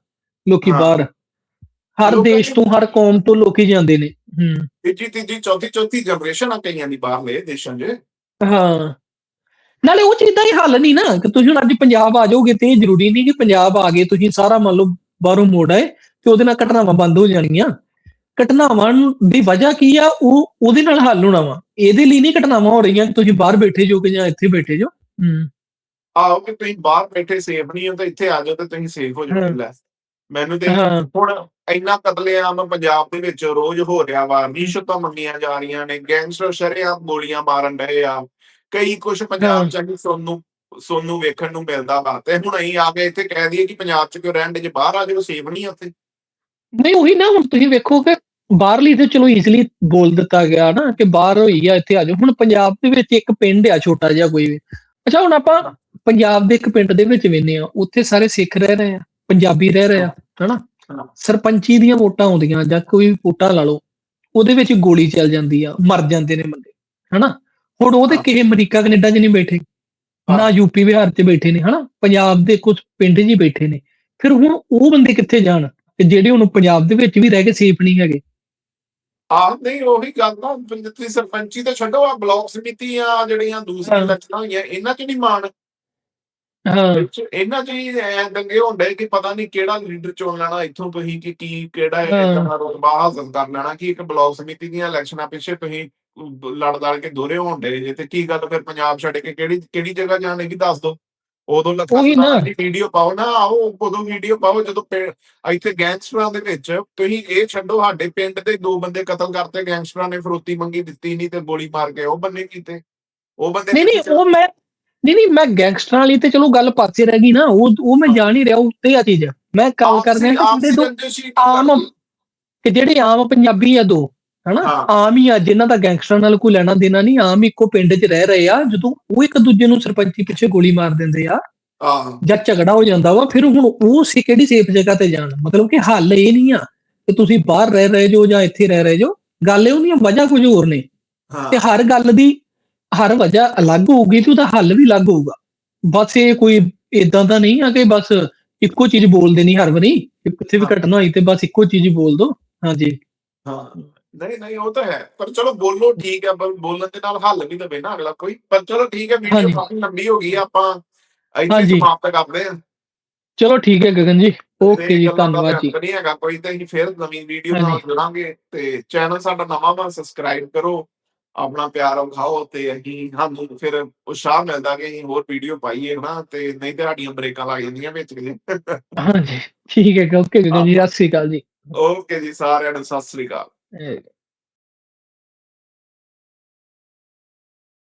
ਲੋਕੀ। ਬਾਹਰ। ਹਰ ਦੇਸ਼ ਤੋਂ ਹਰ ਕੌਮ ਤੋਂ ਲੋਕੀ ਜਾਂਦੇ ਨੇ। ਹੂੰ। ਤੀਜੀ ਤੀਜੀ ਚੌਥੀ ਚੌਥੀ ਜਨਰੇਸ਼ਨ ਆ ਕਈਆਂ ਦੀ ਬਾਹਰਲੇ ਦੇਸ਼ਾਂ 'ਚ। ਹਾਂ। ਨਾਲੇ ਉਹ ਚੀਜ਼ ਦਾ ਹੀ ਹੱਲ ਨਹੀਂ ਨਾ ਕਿ ਤੁਸੀਂ ਹੁਣ ਅੱਜ ਪੰਜਾਬ ਆ ਜਾਓਗੇ ਤੇ ਇਹ ਜ਼ਰੂਰੀ ਨਹੀਂ ਕਿ ਪੰਜਾਬ ਆ ਗਏ ਤੁਸੀਂ ਸਾਰਾ ਮੰਨ ਲਓ ਬਾਹਰੋਂ ਮੋੜ ਆਏ। ਤੇ ਉਹਦੇ ਨਾਲ ਘਟਨਾਵਾਂ ਬੰਦ ਹੋ ਜਾਣਗੀਆਂ। ਘਟਨਾਵਾਂ ਨੂੰ- ਦੀ ਵਜ੍ਹਾ ਕੀ ਆ? ਉਹ ਉਹਦੇ ਨਾਲ ਹੱਲ ਹੋਣਾ ਵਾ। ਇਹਦੇ ਲਈ ਨਹੀਂ ਘਟਨਾਵਾਂ ਹੋ ਰਹੀਆਂ। ਕਿ ਤੁਸੀਂ ਬਾਹਰ ਬੈਠੇ ਜੋ ਕਿ ਜਾਂ ਇੱਥੇ ਬੈਠੇ ਜੋ। ਹੂੰ। ਆਓ ਕਿ ਤੁਸੀਂ ਬਾਹਰ ਬੈਠੇ ਸੇਫ ਨਹੀਂ ਹੋ ਤਾਂ ਇੱਥੇ ਆ ਜਾਓ ਤੇ ਤੁਸੀਂ ਸੇਫ ਹੋ ਜਾਓ। ਹਾਂ। ਲੈ। ਮੈਨੂੰ ਤੇ ਹੁਣ ਇੰਨਾ ਕਤਲੇਆਮ ਪੰਜਾਬ ਦੇ ਵਿੱਚ ਰੋਜ਼ ਹੋ ਰਿਹਾ ਵਾ। ਰਿਸ਼ਵਤਾਂ ਮੰਗੀਆਂ ਜਾ ਰਹੀਆਂ ਨੇ। ਗੈਂਗਸਟਰ ਸ਼ਰੇਆਮ ਗੋਲੀਆਂ ਮਾਰਨ ਡਏ ਆ। ਕਈ ਕੁਝ ਪੰਜਾਬ। ਚ ਅਸੀਂ ਸੋਨੂੰ ਸੋਨੂੰ ਵੇਖਣ ਨੂੰ ਮਿਲਦਾ ਵਾ। ਤੇ ਹੁਣ ਅਸੀਂ ਆ ਕੇ ਇੱਥੇ ਕਹਿ ਦਈਏ ਕਿ ਪੰਜਾਬ ਚ ਕਿਉਂ ਰਹਿਣ ਦੇ ਜੇ ਬਾਹਰ ਆ ਜਾਓ ਸੇਫ ਨਹੀਂ ਉੱਥੇ। ਨਹੀਂ ਉਹੀ ਨਾ ਹੁਣ ਤੁਸੀਂ ਵੇਖੋ ਕਿ ਬਾਹਰਲੀ ਤੇ ਚਲੋ ਈਜ਼ੀਲੀ ਬੋਲ ਦਿੱਤਾ ਗਿਆ ਨਾ ਕਿ ਬਾਹਰ ਹੋਈ ਆ ਇੱਥੇ ਆ ਜਾਓ ਹੁਣ ਪੰਜਾਬ ਦੇ ਵਿੱਚ ਇੱਕ ਪਿੰਡ ਆ ਛੋਟਾ ਜਿਹਾ ਕੋਈ ਵੀ ਅੱਛਾ ਹੁਣ ਆਪਾਂ ਪੰਜਾਬ ਦੇ ਇੱਕ ਪਿੰਡ ਦੇ ਵਿੱਚ ਵੇਨੇ ਆ ਉੱਥੇ ਸਾਰੇ ਸਿੱਖ ਰਹਿ ਰਹੇ ਆ ਪੰਜਾਬੀ ਰਹਿ ਰਹੇ ਆ ਹਨਾ। ਸਰਪੰਚੀ ਦੀਆਂ ਵੋਟਾਂ ਆਉਂਦੀਆਂ ਜਾਂ ਕੋਈ ਵੀ ਵੋਟਾਂ ਲਾ ਲਓ ਉਹਦੇ ਵਿੱਚ ਗੋਲੀ ਚੱਲ ਜਾਂਦੀ ਆ ਮਰ ਜਾਂਦੇ ਨੇ ਬੰਦੇ ਹਨਾ ਹੁਣ ਉਹ ਤੇ ਹਾਂ। ਕਿਸੇ ਅਮਰੀਕਾ ਕੈਨੇਡਾ 'ਚ ਨਹੀਂ ਬੈਠੇ ਨਾ। ਯੂਪੀ ਬਿਹਾਰ 'ਚ ਬੈਠੇ ਨੇ ਹਨਾ ਪੰਜਾਬ ਦੇ ਕੁਝ ਪਿੰਡ 'ਚ ਹੀ ਬੈਠੇ ਨੇ ਫਿਰ ਹੁਣ ਉਹ ਬੰਦੇ ਕਿੱਥੇ ਜਾਣ ਤੇ ਜਿਹੜੇ ਹੁਣ ਪੰਜਾਬ ਦੇ ਵਿੱਚ ਵੀ ਰਹਿ ਕੇ ਸੇਫ ਨਹੀਂ ਹੈਗੇ। ਆਹ ਨਹੀਂ ਉਹੀ ਗੱਲ ਨਾ ਤੁਸੀਂ ਸਰਪੰਚੀ ਤੇ ਛੱਡੋ ਆ ਬਲਾਕ ਸਮਿਤੀਆਂ ਜਿਹੜੀਆਂ ਦੂਸਰੀਆਂ। ਇਲੈਕਸ਼ਨਾਂ ਹੋਈਆਂ ਇਹਨਾਂ ਚ ਨਹੀਂ ਮਾਣ। ਹਾਂ। ਇਹਨਾਂ ਚ ਹੀ ਐ ਦੰਗੇ ਹੁੰਦੇ ਕਿ ਪਤਾ ਨਹੀਂ ਕਿਹੜਾ ਲੀਡਰ ਚੁਣ ਲੈਣਾ ਇੱਥੋਂ ਤੁਸੀਂ ਕਿ ਕੀ ਕਿਹੜਾ ਦਾ ਰੁਤਬਾ ਹਾਸਲ ਕਰ ਲੈਣਾ ਕਿ ਇੱਕ ਬਲਾਕ ਸਮਿਤੀ ਦੀਆਂ ਇਲੈਕਸ਼ਨਾਂ ਪਿੱਛੇ ਤੁਸੀਂ ਲੜ ਲੜ ਕੇ ਦੋਰੇ ਹੁੰਦੇ ਜੇ ਤੇ ਕੀ ਗੱਲ ਫਿਰ ਪੰਜਾਬ ਛੱਡ ਕੇ ਕਿਹੜੀ ਕਿਹੜੀ ਜਗ੍ਹਾ ਜਾਣੇਗੀ ਦੱਸ ਦੋ। ਉਦੋਂ ਉਹੀ ਨਾ। ਦੀ ਵੀਡੀਓ ਪਾਓ ਨਾ ਆਓ ਉਦੋਂ ਵੀਡੀਓ ਪਾਓ ਜਦੋਂ ਪਿੰ- ਇੱਥੇ ਗੈਂਗਸਟਰਾਂ ਦੇ ਵਿੱਚ ਤੁਸੀਂ ਇਹ ਛੱਡੋ ਸਾਡੇ ਪਿੰਡ ਦੇ ਦੋ ਬੰਦੇ ਕਤਲ ਕਰਤੇ ਗੈਂਗਸਟਰਾਂ ਨੇ ਫਰੋਤੀ ਮੰਗੀ ਦਿੱਤੀ ਨਹੀਂ ਤੇ ਗੋਲੀ ਮਾਰ ਕੇ ਉਹ ਬੰਦੇ ਕੀਤੇ ਉਹ ਬੰਦੇ ਨਹੀਂ ਨਹੀਂ ਉਹ ਮੈਂ ਨਹੀਂ ਨਹੀਂ ਮੈਂ ਗੈਂਗਸਟਰਾਂ ਵਾਲੀ ਤੇ ਚਲੋ ਗੱਲ ਪਾਸੇ ਰਹਿ ਗਈ ਨਾ ਉਹ ਉਹ ਮੈਂ ਜਾਣ ਹੀ ਰਿਹਾ ਉੱਤੇ ਆ ਚੀਜ਼। ਮੈਂ ਗੱਲ ਕਰ ਰਿਹਾ ਕਿ ਜਿਹੜੇ ਦੋ ਆਮ ਕਿ ਜਿਹੜੇ ਆਮ ਪੰਜਾਬੀ ਆ ਦੋ ਹਨਾ। ਆਮ ਹੀ ਆ ਜਿਨ੍ਹਾਂ ਦਾ ਗੈਂਗਸਟਰਾਂ ਨਾਲ ਕੋਈ ਲੈਣਾ ਦੇਣਾ ਨਹੀਂ ਆਮ ਇੱਕੋ ਪਿੰਡ 'ਚ ਰਹਿ ਰਹੇ ਆ ਜਦੋਂ ਉਹ ਇੱਕ ਦੂਜੇ ਨੂੰ ਸਰਪੰਚੀ ਪਿੱਛੇ ਗੋਲੀ ਮਾਰ ਦਿੰਦੇ ਆ ਆਹ ਜਾਂ ਝਗੜਾ ਹੋ ਜਾਂਦਾ ਵਾ ਫਿਰ ਹੁਣ ਉਹ ਸੀ ਕਿਹੜੀ ਸੇਫ ਜਗ੍ਹਾ ਤੇ ਜਾਣ? ਮਤਲਬ ਕਿ ਹੱਲ ਇਹ ਨਹੀਂ ਆ ਕਿ ਤੁਸੀਂ ਬਾਹਰ ਰਹਿ ਰਹੇ ਜੋ ਜਾਂ ਇੱਥੇ ਰਹਿ ਰਹੇ ਜੋ ਗੱਲ ਇਹ ਹੁੰਦੀਆਂ ਵਜ੍ਹਾ ਕੁਝ ਹੋਰ ਨੇ। ਤੇ ਹਰ ਗੱਲ ਦੀ ਹਰ ਵਜ੍ਹਾ ਅਲੱਗ ਹੋਊਗੀ ਤੇ ਉਹਦਾ ਹੱਲ ਵੀ ਅਲੱਗ ਹੋਊਗਾ। ਬਸ ਇਹ ਕੋਈ ਇਦਾਂ ਦਾ ਨਹੀਂ ਆ ਕਿ ਬਸ ਇੱਕੋ ਚੀਜ਼ ਬੋਲ ਦੇਣੀ ਹਰ ਵਾਰੀ ਕਿ ਕਿੱਥੇ ਵੀ। ਘਟਨਾ ਹੋਈ ਤੇ ਬਸ ਇੱਕੋ ਚੀਜ਼ ਹੀ ਬੋਲ ਦੋ। ਹਾਂਜੀ। ਹਾਂ। ਨਹੀਂ ਨਹੀਂ ਉਹ ਤਾਂ ਹੈ। ਪਰ ਚਲੋ ਬੋਲੋ ਠੀਕ ਹੈ ਪਰ ਬੋਲਣ ਦੇ ਨਾਲ ਹੱਲ ਵੀ ਦਵੇ ਨਾ ਅਗਲਾ ਕੋਈ। ਪਰ ਚਲੋ ਠੀਕ ਹੈ ਵੀਡੀਓ ਹਾਂਜੀ। ਕਾਫੀ ਲੰਬੀ ਹੋ ਗਈ ਆਪਾਂ ਇੱਥੇ ਹਾਂਜੀ। ਸਮਾਪਤ ਕਰਦੇ ਹਾਂ। ਚਲੋ ਠੀਕ ਹੈ ਗਗਨ ਜੀ। ਓਕੇ ਜੀ ਧੰਨਵਾਦ ਜੀ। ਨਹੀਂ ਹੈਗਾ ਕੋਈ ਤਾਂ ਅਸੀਂ ਫਿਰ ਨਵੀਂ ਵੀਡੀਓ ਨਾਲ ਹਾਂਜੀ। ਜੁੜਾਂਗੇ। ਤੇ ਚੈਨਲ ਸਾਡਾ ਨਵਾਂ ਵਾ ਸਬਸਕ੍ਰਾਈਬ ਕਰੋ ਆਪਣਾ ਪਿਆਰ ਵਿਖਾਓ ਤੇ ਅਸੀਂ ਸਾਨੂੰ ਫਿਰ ਉਤਸ਼ਾਹ ਮਿਲਦਾ ਕਿ ਅਸੀਂ ਹੋਰ ਵੀਡੀਓ ਪਾਈਏ ਹਨਾ। ਤੇ ਨਹੀਂ ਤੇ ਸਾਡੀਆਂ ਬ੍ਰੇਕਾਂ ਲੱਗ ਜਾਂਦੀਆਂ ਵਿੱਚ ਕਿਤੇ ਹਾਂਜੀ। ਠੀਕ ਹੈ ਓਕੇ ਗਗਨ ਜੀ ਸਤਿ ਸ੍ਰੀ ਅਕਾਲ ਜੀ। ਓਕੇ ਜੀ ਸਾਰਿਆਂ ਨੂੰ ਸਤਿ ਸ੍ਰੀ ਅਕਾਲ। ਇਹ-